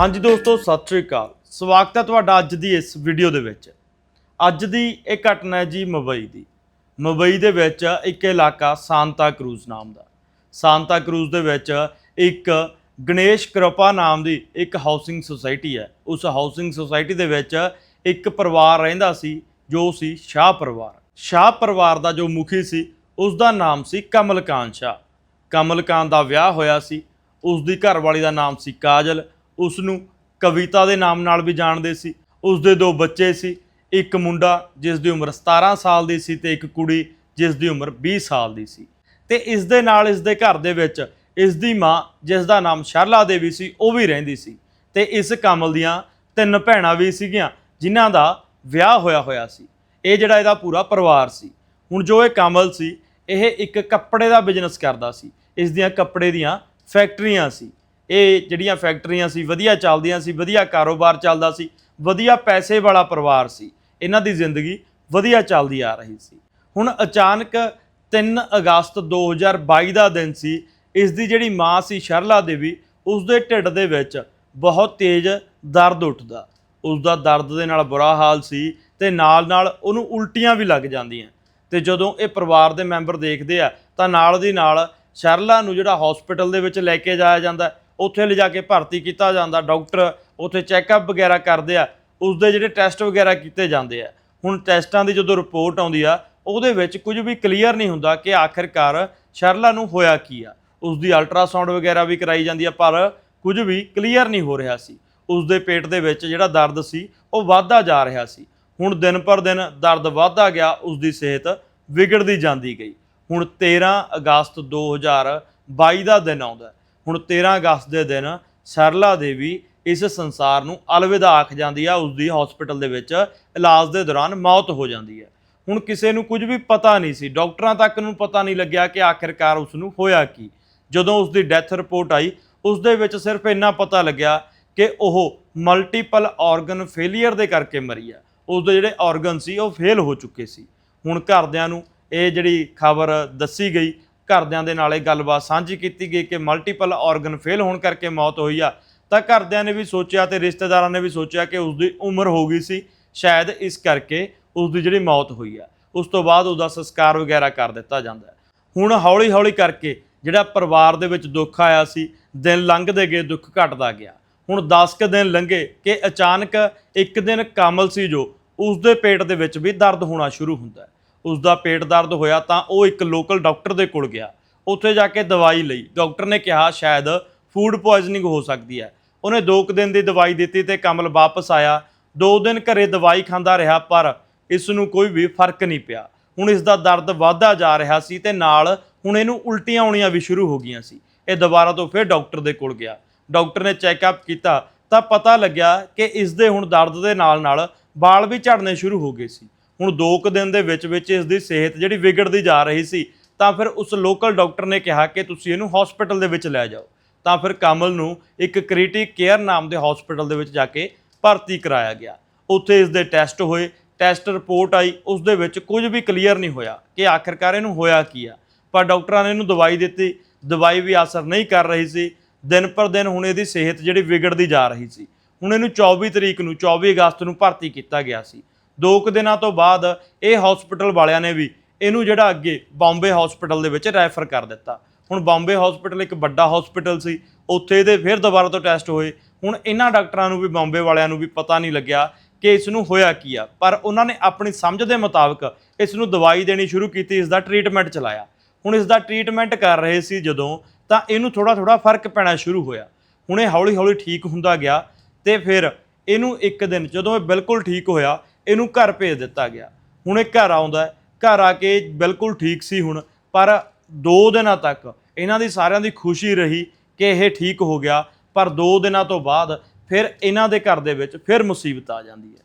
ਹਾਂਜੀ ਦੋਸਤੋ, ਸਤਿ ਸ਼੍ਰੀ ਅਕਾਲ। ਸਵਾਗਤ ਹੈ ਤੁਹਾਡਾ ਅੱਜ ਦੀ ਇਸ ਵੀਡੀਓ ਦੇ ਵਿੱਚ। ਅੱਜ ਦੀ ਇਹ ਘਟਨਾ ਹੈ ਜੀ ਮੁੰਬਈ ਦੀ। ਮੁੰਬਈ ਦੇ ਵਿੱਚ ਇੱਕ ਇਲਾਕਾ ਸਾਂਤਾ ਕਰੂਜ਼ ਨਾਮ ਦਾ। ਸਾਂਤਾ ਕਰੂਜ਼ ਦੇ ਵਿੱਚ ਇੱਕ ਗਣੇਸ਼ ਕਿਰਪਾ ਨਾਮ ਦੀ ਇੱਕ ਹਾਊਸਿੰਗ ਸੁਸਾਇਟੀ ਹੈ। ਉਸ ਹਾਊਸਿੰਗ ਸੁਸਾਇਟੀ ਦੇ ਵਿੱਚ ਇੱਕ ਪਰਿਵਾਰ ਰਹਿੰਦਾ ਸੀ, ਜੋ ਸੀ ਸ਼ਾਹ ਪਰਿਵਾਰ। ਸ਼ਾਹ ਪਰਿਵਾਰ ਦਾ ਜੋ ਮੁਖੀ ਸੀ ਉਸ ਦਾ ਨਾਮ ਸੀ ਕਮਲਕਾਨ ਸ਼ਾਹ। ਕਮਲਕਾਨ ਦਾ ਵਿਆਹ ਹੋਇਆ ਸੀ। ਉਸ ਦੀ ਘਰਵਾਲੀ ਦਾ ਨਾਮ ਸੀ ਕਾਜਲ। ਉਸ ਨੂੰ ਕਵਿਤਾ ਦੇ ਨਾਮ ਨਾਲ ਵੀ ਜਾਣਦੇ ਸੀ। ਉਸ ਦੇ ਦੋ ਬੱਚੇ ਸੀ। ਇੱਕ ਮੁੰਡਾ ਜਿਸ ਦੀ ਉਮਰ 17 ਸਾਲ ਦੀ ਸੀ ਤੇ ਇੱਕ ਕੁੜੀ ਜਿਸ ਦੀ ਉਮਰ 20 ਸਾਲ ਦੀ ਸੀ। ਤੇ ਇਸ ਦੇ ਨਾਲ ਇਸ ਦੇ ਘਰ ਦੇ ਵਿੱਚ ਇਸ ਦੀ ਮਾਂ ਜਿਸ ਦਾ ਨਾਮ ਸ਼ਰਲਾ ਦੇਵੀ ਸੀ, ਉਹ ਵੀ ਰਹਿੰਦੀ ਸੀ। ਤੇ ਇਸ ਕਮਲ ਦੀਆਂ ਤਿੰਨ ਭੈਣਾਂ ਵੀ ਸੀਗੀਆਂ, ਜਿਨ੍ਹਾਂ ਦਾ ਵਿਆਹ ਹੋਇਆ ਹੋਇਆ ਸੀ। ਇਹ ਜਿਹੜਾ ਇਹਦਾ ਪੂਰਾ ਪਰਿਵਾਰ ਸੀ। ਹੁਣ ਜੋ ਇਹ ਕਮਲ ਸੀ, ਇਹ ਇੱਕ ਕੱਪੜੇ ਦਾ ਬਿਜ਼ਨਸ ਕਰਦਾ ਸੀ। ਇਸ ਦੀਆਂ ਕੱਪੜੇ ਦੀਆਂ ਫੈਕਟਰੀਆਂ ਸੀ। ਇਹ ਜਿਹੜੀਆਂ ਫੈਕਟਰੀਆਂ ਸੀ, ਵਧੀਆ ਚੱਲਦੀਆਂ ਸੀ, ਵਧੀਆ ਕਾਰੋਬਾਰ ਚੱਲਦਾ ਸੀ, ਵਧੀਆ ਪੈਸੇ ਵਾਲਾ ਪਰਿਵਾਰ ਸੀ, ਇਹਨਾਂ ਦੀ ਜ਼ਿੰਦਗੀ ਵਧੀਆ ਚੱਲਦੀ ਆ ਰਹੀ ਸੀ। ਹੁਣ ਅਚਾਨਕ 3 ਅਗਸਤ 2022 ਦਾ ਦਿਨ ਸੀ, ਇਸ ਦੀ ਜਿਹੜੀ ਮਾਂ ਸੀ ਸ਼ਰਲਾ ਦੇਵੀ, ਉਸ ਦੇ ਢਿੱਡ ਦੇ ਵਿੱਚ ਬਹੁਤ ਤੇਜ਼ ਦਰਦ ਉੱਠਦਾ। ਉਸ ਦਾ ਦਰਦ ਦੇ ਨਾਲ ਬੁਰਾ ਹਾਲ ਸੀ ਤੇ ਨਾਲ ਨਾਲ ਉਹਨੂੰ ਉਲਟੀਆਂ ਵੀ ਲੱਗ ਜਾਂਦੀਆਂ। ਤੇ ਜਦੋਂ ਇਹ ਪਰਿਵਾਰ ਦੇ ਮੈਂਬਰ ਦੇਖਦੇ ਆ, ਤਾਂ ਨਾਲ ਦੀ ਨਾਲ ਸ਼ਰਲਾ ਨੂੰ ਜਿਹੜਾ ਹਸਪੀਟਲ ਦੇ ਵਿੱਚ ਲੈ ਕੇ ਜਾਇਆ ਜਾਂਦਾ ਉੱਥੇ ਲਿਜਾ ਕੇ ਭਰਤੀ ਕੀਤਾ ਜਾਂਦਾ, ਡਾਕਟਰ ਉੱਥੇ ਚੈੱਕਅਪ ਵਗੈਰਾ ਕਰਦੇ ਆ ਉਸ ਦੇ ਜਿਹੜੇ ਟੈਸਟ ਵਗੈਰਾ ਕੀਤੇ ਜਾਂਦੇ ਆ। ਹੁਣ ਟੈਸਟਾਂ ਦੀ ਜਦੋਂ ਰਿਪੋਰਟ ਆਉਂਦੀ ਆ, ਉਹਦੇ ਵਿੱਚ ਕੁਝ ਵੀ ਕਲੀਅਰ ਨਹੀਂ ਹੁੰਦਾ ਕਿ ਆਖਿਰਕਾਰ ਸ਼ਰਲਾ ਨੂੰ ਹੋਇਆ ਕੀ ਆ। ਉਸ ਦੀ ਅਲਟਰਾਸਾਊਂਡ ਵਗੈਰਾ ਵੀ ਕਰਾਈ ਜਾਂਦੀ ਆ, ਪਰ ਕੁਝ ਵੀ ਕਲੀਅਰ ਨਹੀਂ ਹੋ ਰਿਹਾ ਸੀ। ਉਸ ਦੇ ਪੇਟ ਦੇ ਵਿੱਚ ਜਿਹੜਾ ਦਰਦ ਸੀ, ਉਹ ਵੱਧਦਾ ਜਾ ਰਿਹਾ ਸੀ। ਹੁਣ ਦਿਨ ਪਰ ਦਿਨ ਦਰਦ ਵੱਧਦਾ ਗਿਆ ਉਸ ਦੀ ਸਿਹਤ ਵਿਗੜਦੀ ਜਾਂਦੀ ਗਈ। ਹੁਣ 13 ਅਗਸਤ 2022 ਦਾ ਦਿਨ ਆਉਂਦਾ। ਹੁਣ 13 ਅਗਸਤ ਦੇ ਦਿਨ ਸਰਲਾ ਦੇਵੀ ਇਸ ਸੰਸਾਰ ਨੂੰ ਅਲਵਿਦਾ ਆਖ ਜਾਂਦੀ ਆ, ਉਸ ਦੀ ਹਸਪੀਟਲ ਦੇ ਵਿੱਚ ਇਲਾਜ ਦੇ ਦੌਰਾਨ ਮੌਤ ਹੋ ਜਾਂਦੀ ਹੈ। ਹੁਣ ਕਿਸੇ ਨੂੰ ਕੁਝ ਵੀ ਪਤਾ ਨਹੀਂ ਸੀ, ਡਾਕਟਰਾਂ ਤੱਕ ਨੂੰ ਪਤਾ ਨਹੀਂ ਲੱਗਿਆ ਕਿ ਆਖਿਰਕਾਰ ਉਸ ਨੂੰ ਹੋਇਆ ਕੀ। ਜਦੋਂ ਉਸ ਦੀ ਡੈਥ ਰਿਪੋਰਟ ਆਈ, ਉਸ ਦੇ ਵਿੱਚ ਸਿਰਫ ਇੰਨਾ ਪਤਾ ਲੱਗਿਆ ਕਿ ਉਹ ਮਲਟੀਪਲ ਆਰਗਨ ਫੇਲਿਅਰ ਦੇ ਕਰਕੇ ਮਰੀ ਆ ਉਸ ਦੇ ਜਿਹੜੇ ਆਰਗਨ ਸੀ, ਉਹ ਫੇਲ ਹੋ ਚੁੱਕੇ ਸੀ। ਹੁਣ ਘਰਦਿਆਂ ਨੂੰ ਇਹ ਜਿਹੜੀ ਖਬਰ ਦੱਸੀ ਗਈ ਘਰਦਿਆਂ ਦੇ ਨਾਲ ਇਹ ਗੱਲਬਾਤ ਸਾਂਝੀ ਕੀਤੀ ਗਈ ਕਿ ਮਲਟੀਪਲ ਆਰਗਨ ਫੇਲ ਹੋਣ ਕਰਕੇ ਮੌਤ ਹੋਈ ਆ। ਤਾਂ ਘਰਦਿਆਂ ਨੇ ਵੀ ਸੋਚਿਆ ਤੇ ਰਿਸ਼ਤੇਦਾਰਾਂ ਨੇ ਵੀ ਸੋਚਿਆ ਕਿ ਉਸ ਦੀ ਉਮਰ ਹੋ ਗਈ ਸੀ, ਸ਼ਾਇਦ ਇਸ ਕਰਕੇ ਉਸ ਦੀ ਜਿਹੜੀ ਮੌਤ ਹੋਈ ਆ। ਉਸ ਤੋਂ ਬਾਅਦ ਉਹਦਾ ਸੰਸਕਾਰ ਵਗੈਰਾ ਕਰ ਦਿੱਤਾ ਜਾਂਦਾ ਹੁਣ ਹੌਲੀ ਹੌਲੀ ਕਰਕੇ ਜਿਹੜਾ ਪਰਿਵਾਰ ਦੇ ਵਿੱਚ ਦੁੱਖ ਆਇਆ ਸੀ, ਦਿਨ ਲੰਘਦੇ ਗਏ, ਦੁੱਖ ਘਟਦਾ ਗਿਆ। ਹੁਣ 10 ਕੁ ਦਿਨ ਲੰਘੇ ਕਿ ਅਚਾਨਕ ਇੱਕ ਦਿਨ ਕਾਮਲ ਸੀ ਜੋ ਉਸ ਦੇ ਪੇਟ ਦੇ ਵਿੱਚ ਵੀ ਦਰਦ ਹੋਣਾ ਸ਼ੁਰੂ ਹੁੰਦਾ ਉਸ ਦਾ ਪੇਟ ਦਰਦ ਹੋਇਆ ਤਾਂ ਉਹ ਇੱਕ ਲੋਕਲ ਡਾਕਟਰ ਦੇ ਕੋਲ ਗਿਆ। ਉੱਥੇ ਜਾ ਕੇ ਦਵਾਈ ਲਈ। ਡਾਕਟਰ ਨੇ ਕਿਹਾ, ਸ਼ਾਇਦ ਫੂਡ ਪੋਇਜ਼ਨਿੰਗ ਹੋ ਸਕਦੀ ਹੈ। ਉਹਨੇ 2 ਕੁ ਦਿਨ ਦੀ ਦਵਾਈ ਦਿੱਤੀ ਤੇ ਕਮਲ ਵਾਪਸ ਆਇਆ। 2 ਦਿਨ ਘਰੇ ਦਵਾਈ ਖਾਂਦਾ ਰਿਹਾ, ਪਰ ਇਸ ਨੂੰ ਕੋਈ ਵੀ ਫ਼ਰਕ ਨਹੀਂ ਪਿਆ। ਹੁਣ ਇਸ ਦਾ ਦਰਦ ਵੱਧਦਾ ਜਾ ਰਿਹਾ ਸੀ ਤੇ ਨਾਲ ਹੁਣ ਇਹਨੂੰ ਉਲਟੀਆਂ ਆਉਣੀਆਂ ਵੀ ਸ਼ੁਰੂ ਹੋ ਗਈਆਂ ਸੀ। ਇਹ ਦੁਬਾਰਾ ਤੋਂ ਫਿਰ ਡਾਕਟਰ ਦੇ ਕੋਲ ਗਿਆ। ਡਾਕਟਰ ਨੇ ਚੈੱਕਅਪ ਕੀਤਾ ਤਾਂ ਪਤਾ ਲੱਗਿਆ ਕਿ ਇਸ ਦੇ ਹੁਣ ਦਰਦ ਦੇ ਨਾਲ ਨਾਲ ਵਾਲ ਵੀ ਝੜਨੇ ਸ਼ੁਰੂ ਹੋ ਗਏ ਸੀ। ਹੁਣ 2 ਕੁ ਦਿਨ ਦੇ ਵਿੱਚ ਵਿੱਚ ਇਸ ਦੀ ਸਿਹਤ ਜਿਹੜੀ ਵਿਗੜਦੀ ਜਾ ਰਹੀ ਸੀ, ਤਾਂ ਫਿਰ ਉਸ ਲੋਕਲ ਡਾਕਟਰ ਨੇ ਕਿਹਾ ਕਿ ਤੁਸੀਂ ਇਹਨੂੰ ਹਸਪੀਟਲ ਦੇ ਵਿੱਚ ਲੈ ਜਾਓ। ਤਾਂ ਫਿਰ ਕਮਲ ਨੂੰ ਇੱਕ ਕ੍ਰਿਟਿਕ ਕੇਅਰ ਨਾਮ ਦੇ ਹਸਪੀਟਲ ਦੇ ਵਿੱਚ ਜਾ ਕੇ ਭਰਤੀ ਕਰਾਇਆ ਗਿਆ। ਉੱਥੇ ਇਸ ਦੇ ਟੈਸਟ ਹੋਏ ਟੈਸਟ ਰਿਪੋਰਟ ਆਈ ਉਸ ਦੇ ਵਿੱਚ ਕੁਝ ਵੀ ਕਲੀਅਰ ਨਹੀਂ ਹੋਇਆ ਕਿ ਆਖਿਰਕਾਰ ਇਹਨੂੰ ਹੋਇਆ ਕੀ ਆ। ਪਰ ਡਾਕਟਰਾਂ ਨੇ ਇਹਨੂੰ ਦਵਾਈ ਦਿੱਤੀ, ਦਵਾਈ ਵੀ ਅਸਰ ਨਹੀਂ ਕਰ ਰਹੀ ਸੀ। ਦਿਨ ਪਰ ਦਿਨ ਹੁਣ ਇਹਦੀ ਸਿਹਤ ਜਿਹੜੀ ਵਿਗੜਦੀ ਜਾ ਰਹੀ ਸੀ। ਹੁਣ ਇਹਨੂੰ 24 ਤਰੀਕ ਨੂੰ 24 ਅਗਸਤ ਨੂੰ ਭਰਤੀ ਕੀਤਾ ਗਿਆ ਸੀ। ਦੋ ਕੁ ਦਿਨਾਂ ਤੋਂ ਬਾਅਦ ਇਹ ਹਸਪੀਟਲ ਵਾਲਿਆਂ ਨੇ ਵੀ ਇਹਨੂੰ ਜਿਹੜਾ ਅੱਗੇ ਬੰਬੇ ਹਸਪੀਟਲ ਦੇ ਵਿੱਚ ਰੈਫਰ ਕਰ ਦਿੱਤਾ। ਹੁਣ ਬੰਬੇ ਹਸਪੀਟਲ ਇੱਕ ਵੱਡਾ ਹਸਪੀਟਲ ਸੀ, ਉੱਥੇ ਇਹਦੇ ਫਿਰ ਦੁਬਾਰਾ ਤੋਂ ਟੈਸਟ ਹੋਏ। ਹੁਣ ਇਹਨਾਂ ਡਾਕਟਰਾਂ ਨੂੰ ਵੀ, ਬੰਬੇ ਵਾਲਿਆਂ ਨੂੰ ਵੀ ਪਤਾ ਨਹੀਂ ਲੱਗਿਆ ਕਿ ਇਸ ਨੂੰ ਹੋਇਆ ਕੀ ਆ। ਪਰ ਉਹਨਾਂ ਨੇ ਆਪਣੀ ਸਮਝ ਦੇ ਮੁਤਾਬਕ ਇਸ ਨੂੰ ਦਵਾਈ ਦੇਣੀ ਸ਼ੁਰੂ ਕੀਤੀ ਇਸ ਦਾ ਟ੍ਰੀਟਮੈਂਟ ਚਲਾਇਆ। ਹੁਣ ਇਸ ਦਾ ਟ੍ਰੀਟਮੈਂਟ ਕਰ ਰਹੇ ਸੀ ਜਦੋਂ, ਤਾਂ ਇਹਨੂੰ ਥੋੜਾ ਥੋੜਾ ਫ਼ਰਕ ਪੈਣਾ ਸ਼ੁਰੂ ਹੋਇਆ। ਹੁਣ ਇਹ ਹੌਲੀ ਹੌਲੀ ਠੀਕ ਹੁੰਦਾ ਗਿਆ ਤੇ ਫਿਰ ਇਹਨੂੰ ਇੱਕ ਦਿਨ ਜਦੋਂ ਇਹ ਬਿਲਕੁਲ ਠੀਕ ਹੋਇਆ ਇਹਨੂੰ ਘਰ ਭੇਜ ਦਿੱਤਾ ਗਿਆ। ਹੁਣ ਇਹ ਘਰ ਆਉਂਦਾ ਘਰ ਆ ਕੇ ਬਿਲਕੁਲ ਠੀਕ ਸੀ ਹੁਣ, ਪਰ 2 ਦਿਨਾਂ ਤੱਕ ਇਹਨਾਂ ਦੀ ਸਾਰਿਆਂ ਦੀ ਖੁਸ਼ੀ ਰਹੀ ਕਿ ਇਹ ਠੀਕ ਹੋ ਗਿਆ। ਪਰ 2 ਦਿਨਾਂ ਤੋਂ ਬਾਅਦ ਫਿਰ ਇਹਨਾਂ ਦੇ ਘਰ ਦੇ ਵਿੱਚ ਫਿਰ ਮੁਸੀਬਤ ਆ ਜਾਂਦੀ ਹੈ।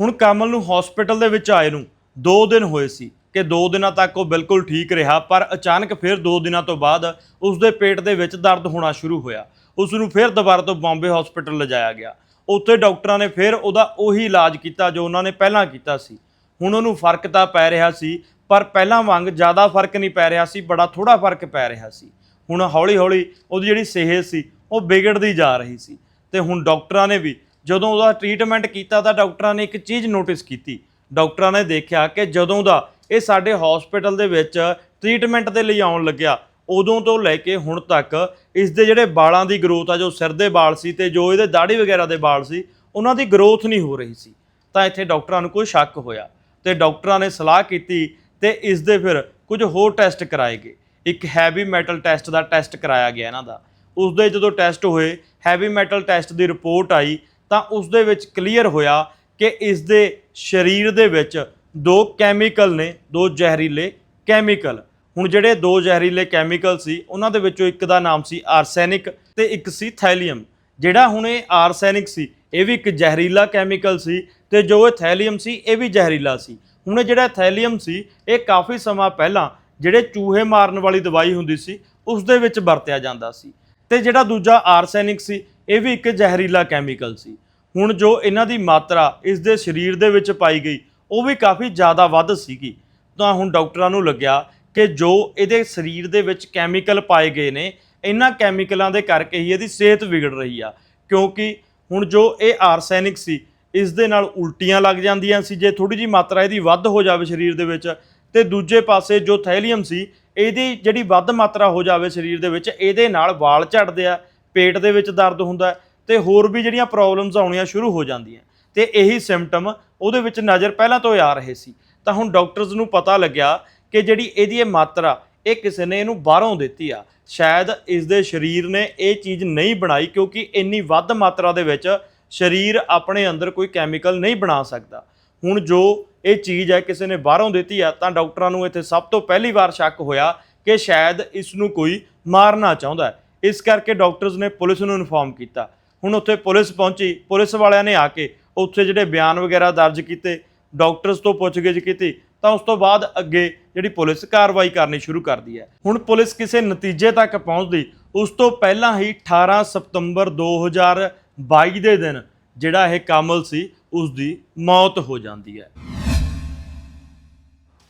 ਹੁਣ ਕਮਲ ਨੂੰ ਹਸਪੀਟਲ ਦੇ ਵਿੱਚ ਆਏ ਨੂੰ 2 ਦਿਨ ਹੋਏ ਸੀ ਕਿ 2 ਦਿਨਾਂ ਤੱਕ ਉਹ ਬਿਲਕੁਲ ਠੀਕ ਰਿਹਾ, ਪਰ ਅਚਾਨਕ ਫਿਰ 2 ਦਿਨਾਂ ਤੋਂ ਬਾਅਦ ਉਸ ਦੇ ਪੇਟ ਦੇ ਵਿੱਚ ਦਰਦ ਹੋਣਾ ਸ਼ੁਰੂ ਹੋਇਆ। ਉਸ ਨੂੰ ਫਿਰ ਦੁਬਾਰਾ ਤੋਂ ਬੰਬੇ ਹਸਪੀਟਲ ਲਿਜਾਇਆ ਗਿਆ। ਉੱਥੇ ਡਾਕਟਰਾਂ ਨੇ ਫਿਰ ਉਹਦਾ ਉਹੀ ਇਲਾਜ ਕੀਤਾ ਜੋ ਉਹਨਾਂ ਨੇ ਪਹਿਲਾਂ ਕੀਤਾ ਸੀ। ਹੁਣ ਉਹਨੂੰ ਫ਼ਰਕ ਤਾਂ ਪੈ ਰਿਹਾ ਸੀ, ਪਰ ਪਹਿਲਾਂ ਵਾਂਗ ਜ਼ਿਆਦਾ ਫ਼ਰਕ ਨਹੀਂ ਪੈ ਰਿਹਾ ਸੀ, ਬੜਾ ਥੋੜਾ ਫ਼ਰਕ ਪੈ ਰਿਹਾ ਸੀ। ਹੁਣ ਹੌਲੀ ਹੌਲੀ ਉਹਦੀ ਜਿਹੜੀ ਸਿਹਤ ਸੀ, ਉਹ ਵਿਗੜਦੀ ਜਾ ਰਹੀ ਸੀ। ਤੇ ਹੁਣ ਡਾਕਟਰਾਂ ਨੇ ਵੀ ਜਦੋਂ ਉਹਦਾ ਟ੍ਰੀਟਮੈਂਟ ਕੀਤਾ ਤਾਂ ਡਾਕਟਰਾਂ ਨੇ ਇੱਕ ਚੀਜ਼ ਨੋਟਿਸ ਕੀਤੀ। ਡਾਕਟਰਾਂ ਨੇ ਦੇਖਿਆ ਕਿ ਜਦੋਂ ਦਾ ਇਹ ਸਾਡੇ ਹਸਪੀਟਲ ਦੇ ਵਿੱਚ ਟ੍ਰੀਟਮੈਂਟ ਦੇ ਲਈ ਆਉਣ ਲੱਗਿਆ ਉਦੋਂ ਤੋਂ ਲੈ ਕੇ ਹੁਣ ਤੱਕ ਇਸ ਦੇ ਜਿਹੜੇ ਵਾਲਾਂ ਦੀ ਗਰੋਥ ਆ, ਜੋ ਸਿਰ ਦੇ ਵਾਲ ਸੀ ਤੇ ਜੋ ਇਹਦੇ ਦਾੜੀ ਵਗੈਰਾ ਦੇ ਵਾਲ ਸੀ, ਉਹਨਾਂ ਦੀ ਗਰੋਥ ਨਹੀਂ ਹੋ ਰਹੀ ਸੀ। ਤਾਂ ਇੱਥੇ ਡਾਕਟਰਾਂ ਨੂੰ ਕੋਈ ਸ਼ੱਕ ਹੋਇਆ ਤੇ ਡਾਕਟਰਾਂ ਨੇ ਸਲਾਹ ਕੀਤੀ ਤੇ ਇਸ ਦੇ ਫਿਰ ਕੁਝ ਹੋਰ ਟੈਸਟ ਕਰਾਏ ਗਏ। ਇੱਕ ਹੈਵੀ ਮੈਟਲ ਟੈਸਟ ਦਾ ਟੈਸਟ ਕਰਾਇਆ ਗਿਆ ਇਹਨਾਂ ਦਾ। ਉਸ ਦੇ ਜਦੋਂ ਟੈਸਟ ਹੋਏ ਹੈਵੀ ਮੈਟਲ ਟੈਸਟ ਦੀ ਰਿਪੋਰਟ ਆਈ, ਤਾਂ ਉਸ ਦੇ ਵਿੱਚ ਕਲੀਅਰ ਹੋਇਆ ਕਿ ਇਸ ਦੇ ਸਰੀਰ ਦੇ ਵਿੱਚ ਦੋ ਕੈਮੀਕਲ ਨੇ, ਦੋ ਜ਼ਹਿਰੀਲੇ ਕੈਮੀਕਲ ਹੁਣ ਜਿਹੜੇ ਦੋ ਜ਼ਹਿਰੀਲੇ ਕੈਮੀਕਲ ਸੀ, ਉਹਨਾਂ ਦੇ ਵਿੱਚੋਂ ਇੱਕ ਦਾ ਨਾਮ ਸੀ ਆਰਸੈਨਿਕ ਤੇ ਇੱਕ ਸੀ ਥੈਲੀਅਮ ਜਿਹੜਾ ਹੁਣ ਇਹ ਆਰਸੈਨਿਕ ਸੀ, ਇਹ ਵੀ ਇੱਕ ਜ਼ਹਿਰੀਲਾ ਕੈਮੀਕਲ ਸੀ ਤੇ ਜੋ ਇਹ ਥੈਲੀਅਮ ਸੀ, ਇਹ ਵੀ ਜ਼ਹਿਰੀਲਾ ਸੀ। ਹੁਣ ਇਹ ਜਿਹੜਾ ਥੈਲੀਅਮ ਸੀ, ਇਹ ਕਾਫੀ ਸਮਾਂ ਪਹਿਲਾਂ ਜਿਹੜੇ ਚੂਹੇ ਮਾਰਨ ਵਾਲੀ ਦਵਾਈ ਹੁੰਦੀ ਸੀ, ਉਸ ਦੇ ਵਿੱਚ ਵਰਤਿਆ ਜਾਂਦਾ ਸੀ। ਤੇ ਜਿਹੜਾ ਦੂਜਾ ਆਰਸੈਨਿਕ ਸੀ, ਇਹ ਵੀ ਇੱਕ ਜ਼ਹਿਰੀਲਾ ਕੈਮੀਕਲ ਸੀ। ਹੁਣ ਜੋ ਇਹਨਾਂ ਦੀ ਮਾਤਰਾ ਇਸ ਦੇ ਸਰੀਰ ਦੇ ਵਿੱਚ ਪਾਈ ਗਈ, ਉਹ ਵੀ ਕਾਫੀ ਜ਼ਿਆਦਾ ਵੱਧ ਸੀਗੀ। ਤਾਂ ਹੁਣ ਡਾਕਟਰਾਂ ਨੂੰ ਲੱਗਿਆ ਕਿ ਜੋ ਇਹਦੇ ਸਰੀਰ ਦੇ ਵਿੱਚ ਕੈਮੀਕਲ ਪਾਏ ਗਏ ਨੇ, ਇਹਨਾਂ ਕੈਮੀਕਲਾਂ ਦੇ ਕਰਕੇ ਹੀ ਇਹਦੀ ਸਿਹਤ ਵਿਗੜ ਰਹੀ ਆ। ਕਿਉਂਕਿ ਹੁਣ ਜੋ ਇਹ ਆਰਸੈਨਿਕ ਸੀ, ਇਸ ਦੇ ਨਾਲ ਉਲਟੀਆਂ ਲੱਗ ਜਾਂਦੀਆਂ ਸੀ। ਜੇ ਥੋੜੀ ਜੀ ਮਾਤਰਾ ਇਹਦੀ ਵੱਧ ਹੋ ਜਾਵੇ ਸਰੀਰ ਦੇ ਵਿੱਚ, ਤੇ ਦੂਜੇ ਪਾਸੇ ਜੋ ਥੈਲੀਅਮ ਸੀ, ਇਹਦੀ ਜਿਹੜੀ ਵੱਧ ਮਾਤਰਾ ਹੋ ਜਾਵੇ ਸਰੀਰ ਦੇ ਵਿੱਚ, ਇਹਦੇ ਨਾਲ ਵਾਲ ਝੜਦੇ ਆ, ਪੇਟ ਦੇ ਵਿੱਚ ਦਰਦ ਹੁੰਦਾ ਹੈ, ਤੇ ਹੋਰ ਵੀ ਜਿਹੜੀਆਂ ਪ੍ਰੋਬਲਮਸ ਆਉਣੀਆਂ ਸ਼ੁਰੂ ਹੋ ਜਾਂਦੀਆਂ। ਤੇ ਇਹੀ ਸਿੰਪਟਮ ਉਹਦੇ ਵਿੱਚ ਨਜ਼ਰ ਪਹਿਲਾਂ ਤੋਂ ਹੀ ਆ ਰਹੇ ਸੀ। ਤਾਂ ਹੁਣ ਡਾਕਟਰਸ ਨੂੰ ਪਤਾ ਲੱਗਿਆ ਕਿ ਜਿਹੜੀ ਇਹਦੀ ਇਹ ਮਾਤਰਾ, ਇਹ ਕਿਸੇ ਨੇ ਇਹਨੂੰ ਬਾਹਰੋਂ ਦਿੱਤੀ ਆ। ਸ਼ਾਇਦ ਇਸ ਦੇ ਸਰੀਰ ਨੇ ਇਹ ਚੀਜ਼ ਨਹੀਂ ਬਣਾਈ ਕਿਉਂਕਿ ਇੰਨੀ ਵੱਧ ਮਾਤਰਾ ਦੇ ਵਿੱਚ ਸਰੀਰ ਆਪਣੇ ਅੰਦਰ ਕੋਈ ਕੈਮੀਕਲ ਨਹੀਂ ਬਣਾ ਸਕਦਾ। ਹੁਣ ਜੋ ਇਹ ਚੀਜ਼ ਹੈ ਕਿਸੇ ਨੇ ਬਾਹਰੋਂ ਦਿੱਤੀ ਆ, ਤਾਂ ਡਾਕਟਰਾਂ ਨੂੰ ਇੱਥੇ ਸਭ ਤੋਂ ਪਹਿਲੀ ਵਾਰ ਸ਼ੱਕ ਹੋਇਆ ਕਿ ਸ਼ਾਇਦ ਇਸ ਨੂੰ ਕੋਈ ਮਾਰਨਾ ਚਾਹੁੰਦਾ ਹੈ। ਇਸ ਕਰਕੇ ਡਾਕਟਰਸ ਨੇ ਪੁਲਿਸ ਨੂੰ ਇਨਫੋਰਮ ਕੀਤਾ। ਹੁਣ ਉੱਥੇ ਪੁਲਿਸ ਪਹੁੰਚੀ, ਪੁਲਿਸ ਵਾਲਿਆਂ ਨੇ ਆ ਕੇ ਉੱਥੇ ਜਿਹੜੇ ਬਿਆਨ ਵਗੈਰਾ ਦਰਜ ਕੀਤੇ, ਡਾਕਟਰਸ ਤੋਂ ਪੁੱਛਗਿੱਛ ਕੀਤੀ ਤਾਂ ਉਸ ਤੋਂ ਬਾਅਦ ਅੱਗੇ ਜਿਹੜੀ ਪੁਲਿਸ ਕਾਰਵਾਈ ਕਰਨੀ ਸ਼ੁਰੂ ਕਰਦੀ ਹੈ। ਹੁਣ ਪੁਲਿਸ ਕਿਸੇ ਨਤੀਜੇ ਤੱਕ ਪਹੁੰਚਦੀ, ਉਸ ਤੋਂ ਪਹਿਲਾਂ ਹੀ 18 ਸਤੰਬਰ 2022 ਦੇ ਦਿਨ ਜਿਹੜਾ ਇਹ ਕਾਮਲ ਸੀ, ਉਸ ਦੀ ਮੌਤ ਹੋ ਜਾਂਦੀ ਹੈ।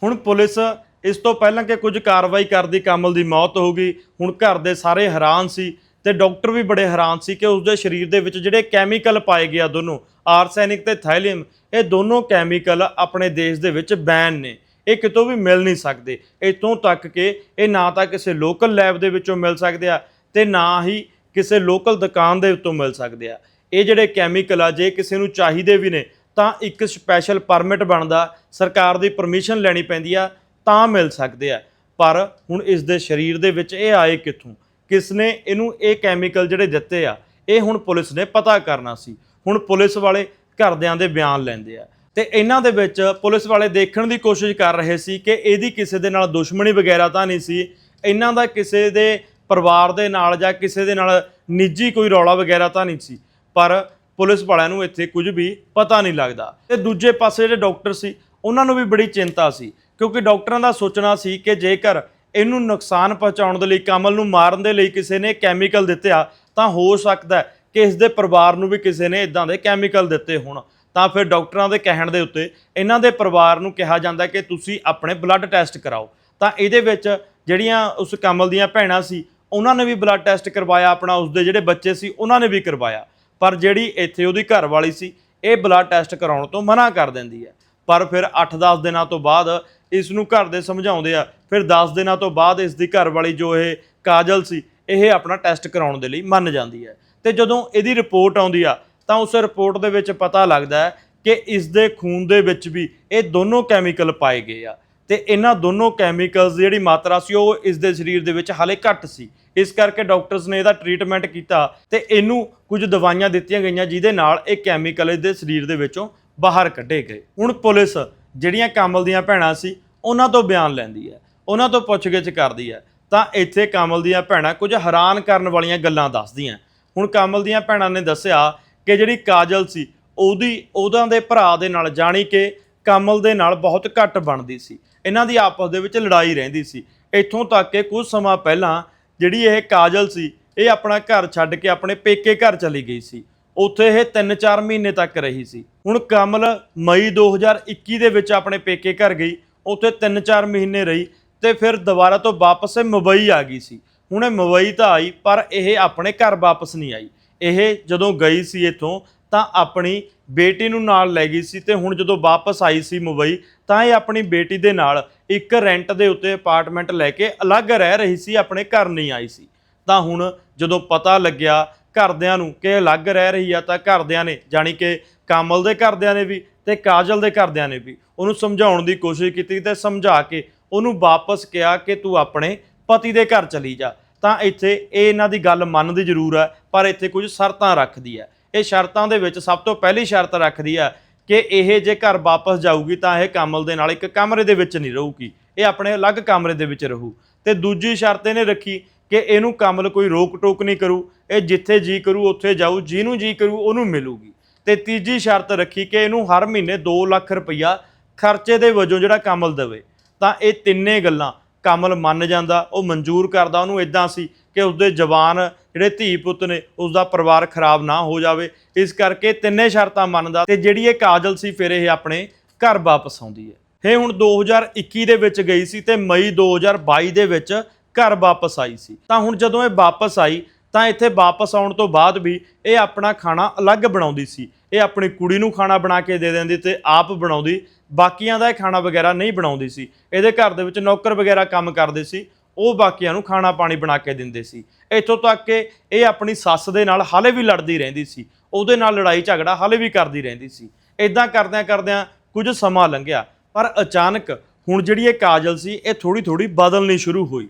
ਹੁਣ ਪੁਲਿਸ ਇਸ ਤੋਂ ਪਹਿਲਾਂ ਕਿ ਕੁਝ ਕਾਰਵਾਈ ਕਰਦੀ, ਕਾਮਲ ਦੀ ਮੌਤ ਹੋ ਗਈ। ਹੁਣ ਘਰ ਦੇ ਸਾਰੇ ਹੈਰਾਨ ਸੀ ਤੇ ਡਾਕਟਰ ਵੀ ਬੜੇ ਹੈਰਾਨ ਸੀ ਕਿ ਉਸਦੇ ਸਰੀਰ ਦੇ ਵਿੱਚ ਜਿਹੜੇ ਕੈਮੀਕਲ ਪਾਏ ਗਿਆ ਦੋਨੋਂ, ਆਰਸੈਨਿਕ ਤੇ ਥਾਈਲੀਅਮ, ਇਹ ਦੋਨੋਂ ਕੈਮੀਕਲ ਆਪਣੇ ਦੇਸ਼ ਦੇ ਵਿੱਚ ਬੈਨ ਨੇ। ਇਹ ਕਿਤੋਂ ਵੀ ਮਿਲ ਨਹੀਂ ਸਕਦੇ। ਇਤੋਂ ਤੱਕ ਕਿ ਇਹ ਨਾ ਤਾਂ ਕਿਸੇ ਲੋਕਲ ਲੈਬ ਦੇ ਵਿੱਚੋਂ ਮਿਲ ਸਕਦੇ ਆ ਤੇ ਨਾ ਹੀ ਕਿਸੇ ਲੋਕਲ ਦੁਕਾਨ ਦੇ ਉੱਤੋਂ ਮਿਲ ਸਕਦੇ ਆ। ਇਹ ਜਿਹੜੇ ਕੈਮੀਕਲ ਆ, ਜੇ ਕਿਸੇ ਨੂੰ ਚਾਹੀਦੇ ਵੀ ਨੇ, ਤਾਂ ਇੱਕ ਸਪੈਸ਼ਲ ਪਰਮਿਟ ਬਣਦਾ, ਸਰਕਾਰ ਦੀ ਪਰਮਿਸ਼ਨ ਲੈਣੀ ਪੈਂਦੀ ਆ, ਤਾਂ ਮਿਲ ਸਕਦੇ ਆ। ਪਰ ਹੁਣ ਇਸ ਦੇ ਸਰੀਰ ਦੇ ਵਿੱਚ ਇਹ ਆਏ ਕਿੱਥੋਂ? ਕਿਸ ਨੇ ਇਹਨੂੰ ਇਹ ਕੈਮੀਕਲ ਜਿਹੜੇ ਦਿੱਤੇ ਆ, ਇਹ ਹੁਣ ਪੁਲਿਸ ਨੇ ਪਤਾ ਕਰਨਾ ਸੀ। ਹੁਣ ਪੁਲਿਸ ਵਾਲੇ ਘਰਦਿਆਂ ਦੇ ਬਿਆਨ ਲੈਂਦੇ ਆ। ਤੇ ਇਹਨਾਂ ਦੇ ਵਿੱਚ ਪੁਲਿਸ ਵਾਲੇ ਦੇਖਣ ਦੀ ਕੋਸ਼ਿਸ਼ ਕਰ ਰਹੇ ਸੀ ਕਿ ਇਹਦੀ ਕਿਸੇ ਦੇ ਨਾਲ ਦੁਸ਼ਮਣੀ ਵਗੈਰਾ ਤਾਂ ਨਹੀਂ ਸੀ। ਇਹਨਾਂ ਦਾ ਕਿਸੇ ਦੇ ਪਰਿਵਾਰ ਦੇ ਨਾਲ ਜਾਂ ਕਿਸੇ ਦੇ ਨਾਲ ਨਿੱਜੀ ਕੋਈ ਰੌਲਾ ਵਗੈਰਾ ਤਾਂ ਨਹੀਂ ਸੀ। ਪਰ ਪੁਲਿਸ ਵਾਲਿਆਂ ਨੂੰ ਇੱਥੇ ਕੁਝ ਵੀ ਪਤਾ ਨਹੀਂ ਲੱਗਦਾ। ਤੇ ਦੂਜੇ ਪਾਸੇ ਜਿਹੜੇ ਡਾਕਟਰ ਸੀ, ਉਹਨਾਂ ਨੂੰ ਵੀ ਬੜੀ ਚਿੰਤਾ ਸੀ, ਕਿਉਂਕਿ ਡਾਕਟਰਾਂ ਦਾ ਸੋਚਣਾ ਸੀ ਕਿ ਜੇਕਰ ਇਹਨੂੰ ਨੁਕਸਾਨ ਪਹੁੰਚਾਉਣ ਦੇ ਲਈ, ਕਮਲ ਨੂੰ ਮਾਰਨ ਦੇ ਲਈ ਕਿਸੇ ਨੇ ਕੈਮੀਕਲ ਦਿੱਤੇ ਆ, ਤਾਂ ਹੋ ਸਕਦਾ ਕਿ ਇਸ ਦੇ ਪਰਿਵਾਰ ਨੂੰ ਵੀ ਕਿਸੇ ਨੇ ਇਦਾਂ ਦੇ ਕੈਮੀਕਲ ਦਿੱਤੇ ਹੋਣ। ਤਾਂ ਫਿਰ ਡਾਕਟਰਾਂ ਦੇ ਕਹਿਣ ਦੇ ਉੱਤੇ ਇਹਨਾਂ ਦੇ ਪਰਿਵਾਰ ਨੂੰ ਕਿਹਾ ਜਾਂਦਾ ਕਿ ਤੁਸੀਂ ਆਪਣੇ ਬਲੱਡ ਟੈਸਟ ਕਰਾਓ। ਤਾਂ ਇਹਦੇ ਵਿੱਚ ਜਿਹੜੀਆਂ ਉਸ ਕਮਲ ਦੀਆਂ ਭੈਣਾਂ ਸੀ, ਉਹਨਾਂ ਨੇ ਵੀ ਬਲੱਡ ਟੈਸਟ ਕਰਵਾਇਆ, ਆਪਣਾ ਉਸਦੇ ਜਿਹੜੇ ਬੱਚੇ ਸੀ, ਉਹਨਾਂ ਨੇ ਵੀ ਕਰਵਾਇਆ। ਪਰ ਜਿਹੜੀ ਇੱਥੇ ਉਹਦੀ ਘਰ ਵਾਲੀ ਸੀ, ਇਹ ਬਲੱਡ ਟੈਸਟ ਕਰਾਉਣ ਤੋਂ ਮਨਾ ਕਰ ਦਿੰਦੀ ਹੈ। ਪਰ ਫਿਰ 8-10 ਦਿਨਾਂ ਤੋਂ ਬਾਅਦ ਇਸ ਨੂੰ ਘਰ ਦੇ ਸਮਝਾਉਂਦੇ ਆ। ਫਿਰ 10 ਦਿਨਾਂ ਤੋਂ ਬਾਅਦ ਇਸ ਦੀ ਘਰ ਵਾਲੀ ਜੋ ਇਹ ਕਾਜਲ ਸੀ, ਇਹ ਆਪਣਾ ਟੈਸਟ ਕਰਾਉਣ ਦੇ ਲਈ ਮੰਨ ਜਾਂਦੀ ਹੈ। ਤੇ ਜਦੋਂ ਇਹਦੀ ਰਿਪੋਰਟ ਆਉਂਦੀ ਆ, ਤਾਂ ਉਸ ਰਿਪੋਰਟ ਦੇ ਵਿੱਚ ਪਤਾ ਲੱਗਦਾ ਹੈ ਕਿ ਇਸ ਦੇ ਖੂਨ ਦੇ ਵਿੱਚ ਵੀ ਇਹ ਦੋਨੋਂ ਕੈਮੀਕਲ ਪਾਏ ਗਏ ਆ। ਤੇ ਇਹਨਾਂ ਦੋਨੋਂ ਕੈਮੀਕਲਸ ਦੀ ਜਿਹੜੀ ਮਾਤਰਾ ਸੀ, ਉਹ ਇਸ ਦੇ ਸਰੀਰ ਦੇ ਵਿੱਚ ਹਾਲੇ ਘੱਟ ਸੀ। ਇਸ ਕਰਕੇ ਡਾਕਟਰਸ ਨੇ ਇਹਦਾ ਟ੍ਰੀਟਮੈਂਟ ਕੀਤਾ ਤੇ ਇਹਨੂੰ ਕੁਝ ਦਵਾਈਆਂ ਦਿੱਤੀਆਂ ਗਈਆਂ, ਜਿਹਦੇ ਨਾਲ ਇਹ ਕੈਮੀਕਲ ਇਸ ਦੇ ਸਰੀਰ ਦੇ ਵਿੱਚੋਂ ਬਾਹਰ ਕੱਢੇ ਗਏ। ਹੁਣ ਪੁਲਿਸ ਜਿਹੜੀਆਂ ਕਮਲ ਦੀਆਂ ਭੈਣਾਂ ਸੀ, ਉਹਨਾਂ ਤੋਂ ਬਿਆਨ ਲੈਂਦੀ ਹੈ, ਉਹਨਾਂ ਤੋਂ ਪੁੱਛਗਿੱਛ ਕਰਦੀ ਹੈ। ਤਾਂ ਇੱਥੇ ਕਮਲ ਦੀਆਂ ਭੈਣਾਂ ਕੁਝ ਹੈਰਾਨ ਕਰਨ ਵਾਲੀਆਂ ਗੱਲਾਂ ਦੱਸਦੀਆਂ। ਹੁਣ ਕਮਲ ਦੀਆਂ ਭੈਣਾਂ ਨੇ ਦੱਸਿਆ ਕਿ ਜਿਹੜੀ ਕਾਜਲ ਸੀ, ਉਹਦੀ, ਉਹਦਾਂ ਦੇ ਭਰਾ ਦੇ ਨਾਲ ਜਾਣੀ ਕਿ ਕਮਲ ਦੇ ਨਾਲ ਬਹੁਤ ਘੱਟ ਬਣਦੀ ਸੀ। ਇਹਨਾਂ ਦੀ ਆਪਸ ਦੇ ਵਿੱਚ ਲੜਾਈ ਰਹਿੰਦੀ ਸੀ। ਇੱਥੋਂ ਤੱਕ ਕਿ ਕੁਝ ਸਮਾਂ ਪਹਿਲਾਂ ਜਿਹੜੀ ਇਹ ਕਾਜਲ ਸੀ, ਇਹ ਆਪਣਾ ਘਰ ਛੱਡ ਕੇ ਆਪਣੇ ਪੇਕੇ ਘਰ ਚਲੀ ਗਈ ਸੀ। ਉੱਥੇ ਇਹ 3-4 ਮਹੀਨੇ ਤੱਕ ਰਹੀ ਸੀ। ਹੁਣ ਕਮਲ ਮਈ 2021 ਦੇ ਵਿੱਚ ਆਪਣੇ ਪੇਕੇ ਘਰ ਗਈ, ਉੱਥੇ 3-4 ਮਹੀਨੇ ਰਹੀ ਤੇ ਫਿਰ ਦੁਬਾਰਾ ਤੋਂ ਵਾਪਸ ਇਹ ਮੁੰਬਈ ਆ ਗਈ ਸੀ। ਹੁਣ ਇਹ ਮੁੰਬਈ ਤਾਂ ਆਈ, ਪਰ ਇਹ ਆਪਣੇ ਘਰ ਵਾਪਸ ਨਹੀਂ ਆਈ। ਇਹ ਜਦੋਂ ਗਈ ਸੀ ਇੱਥੋਂ ਤਾਂ ਆਪਣੀ ਬੇਟੀ ਨੂੰ ਨਾਲ ਲੈ ਗਈ ਸੀ ਤੇ ਹੁਣ ਜਦੋਂ ਵਾਪਸ ਆਈ ਸੀ ਮੁੰਬਈ ਤਾਂ ਇਹ ਆਪਣੀ ਬੇਟੀ ਦੇ ਨਾਲ ਇੱਕ ਰੈਂਟ ਦੇ ਉੱਤੇ ਅਪਾਰਟਮੈਂਟ ਲੈ ਕੇ ਅਲੱਗ ਰਹਿ ਰਹੀ ਸੀ, ਆਪਣੇ ਘਰ ਨਹੀਂ ਆਈ ਸੀ। ਤਾਂ ਹੁਣ ਜਦੋਂ ਪਤਾ ਲੱਗਿਆ ਘਰਦਿਆਂ ਨੂੰ ਕਿ ਅਲੱਗ ਰਹਿ ਰਹੀ ਆ ਤਾਂ ਘਰਦਿਆਂ ਨੇ, ਜਾਣੀ ਕਿ ਕਾਮਲ ਦੇ ਘਰਦਿਆਂ ਨੇ ਵੀ ਤੇ ਕਾਜਲ ਦੇ ਘਰਦਿਆਂ ਨੇ ਵੀ, ਉਹਨੂੰ ਸਮਝਾਉਣ ਦੀ ਕੋਸ਼ਿਸ਼ ਕੀਤੀ ਤੇ ਸਮਝਾ ਕੇ ਉਹਨੂੰ ਵਾਪਸ ਕਿਹਾ ਕਿ ਤੂੰ ਆਪਣੇ ਪਤੀ ਦੇ ਘਰ ਚਲੀ ਜਾ। ਤਾਂ ਇੱਥੇ ਇਹ ਇਹਨਾਂ ਦੀ ਗੱਲ ਮੰਨਦੀ ਜ਼ਰੂਰ ਹੈ ਪਰ ਇੱਥੇ ਕੁਝ ਸ਼ਰਤਾਂ ਰੱਖਦੀ ਹੈ ਇਹ ਸ਼ਰਤਾਂ ਦੇ ਵਿੱਚ ਸਭ ਤੋਂ ਪਹਿਲੀ ਸ਼ਰਤ ਰੱਖਦੀ ਹੈ ਕਿ ਇਹ ਜੇ ਘਰ ਵਾਪਸ ਜਾਊਗੀ ਤਾਂ ਇਹ ਕਾਮਲ ਦੇ ਨਾਲ ਇੱਕ ਕਮਰੇ ਦੇ ਵਿੱਚ ਨਹੀਂ ਰਹੂਗੀ। ਇਹ ਆਪਣੇ ਅਲੱਗ ਕਮਰੇ ਦੇ ਵਿੱਚ ਰਹੂ। ਤੇ ਦੂਜੀ ਸ਼ਰਤ ਇਹਨੇ ਰੱਖੀ ਕਿ ਇਹਨੂੰ ਕਮਲ ਕੋਈ ਰੋਕ ਟੋਕ ਨਹੀਂ ਕਰੂ, ਇਹ ਜਿੱਥੇ ਜੀ ਕਰੂ, ਉੱਥੇ ਜਾਊ, ਜਿਹਨੂੰ ਜੀ ਕਰੂ, ਉਹਨੂੰ ਮਿਲੂਗੀ। ਤੇ ਤੀਜੀ ਸ਼ਰਤ ਰੱਖੀ ਕਿ ਇਹਨੂੰ ਹਰ ਮਹੀਨੇ 2 ਲੱਖ ਰੁਪਈਆ ਖਰਚੇ ਦੇ ਵਜੋਂ ਜਿਹੜਾ ਕਮਲ ਦੇਵੇ। ਤਾਂ ਇਹ ਤਿੰਨੇ ਗੱਲਾਂ ਕਮਲ ਮੰਨ ਜਾਂਦਾ, ਉਹ ਮਨਜ਼ੂਰ ਕਰਦਾ, ਉਹਨੂੰ ਇਦਾਂ ਸੀ ਕਿ ਉਸਦੇ ਜਵਾਨ ਜਿਹੜੇ ਧੀ ਪੁੱਤ ਨੇ, ਉਸਦਾ ਪਰਿਵਾਰ ਖਰਾਬ ਨਾ ਹੋ ਜਾਵੇ। ਇਸ ਕਰਕੇ ਤਿੰਨੇ ਸ਼ਰਤਾਂ ਮੰਨਦਾ ਤੇ ਜਿਹੜੀ ਇਹ ਕਾਜਲ ਸੀ, ਫਿਰ ਇਹ ਆਪਣੇ ਘਰ ਵਾਪਸ ਆਉਂਦੀ ਹੈ। ਇਹ ਹੁਣ 2021 ਦੇ ਵਿੱਚ ਗਈ ਸੀ ਤੇ ਮਈ 2022 ਦੇ ਵਿੱਚ ਘਰ ਵਾਪਸ ਆਈ ਸੀ। ਤਾਂ ਹੁਣ ਜਦੋਂ ਇਹ ਵਾਪਸ ਆਈ, ਤਾਂ ਇੱਥੇ ਵਾਪਸ ਆਉਣ ਤੋਂ ਬਾਅਦ ਵੀ ਇਹ ਆਪਣਾ ਖਾਣਾ ਅਲੱਗ ਬਣਾਉਂਦੀ ਸੀ। ਇਹ ਆਪਣੀ ਕੁੜੀ ਨੂੰ ਖਾਣਾ ਬਣਾ ਕੇ ਦੇ ਦਿੰਦੀ ਤੇ ਆਪ ਬਣਾਉਂਦੀ। ਬਾਕੀਆਂ ਦਾ ਇਹ ਖਾਣਾ ਵਗੈਰਾ ਨਹੀਂ ਬਣਾਉਂਦੀ ਸੀ। ਇਹਦੇ ਘਰ ਦੇ ਵਿੱਚ ਨੌਕਰ ਵਗੈਰਾ ਕੰਮ ਕਰਦੇ ਸੀ। ਉਹ ਬਾਕੀਆਂ ਨੂੰ ਖਾਣਾ ਪਾਣੀ ਬਣਾ ਕੇ ਦਿੰਦੇ ਸੀ। ਇੱਥੋਂ ਤੱਕ ਕਿ ਇਹ ਆਪਣੀ ਸੱਸ ਦੇ ਨਾਲ ਹਾਲੇ ਵੀ ਲੜਦੀ ਰਹਿੰਦੀ ਸੀ। ਉਹਦੇ ਨਾਲ ਲੜਾਈ ਝਗੜਾ ਹਾਲੇ ਵੀ ਕਰਦੀ ਰਹਿੰਦੀ ਸੀ। ਇਦਾਂ ਕਰਦਿਆਂ ਕਰਦਿਆਂ ਕੁਝ ਸਮਾਂ ਲੰਘਿਆ। ਪਰ ਅਚਾਨਕ ਹੁਣ ਜਿਹੜੀ ਇਹ ਕਾਜਲ ਸੀ, ਇਹ ਥੋੜੀ ਥੋੜੀ ਬਦਲਣੀ ਸ਼ੁਰੂ ਹੋਈ।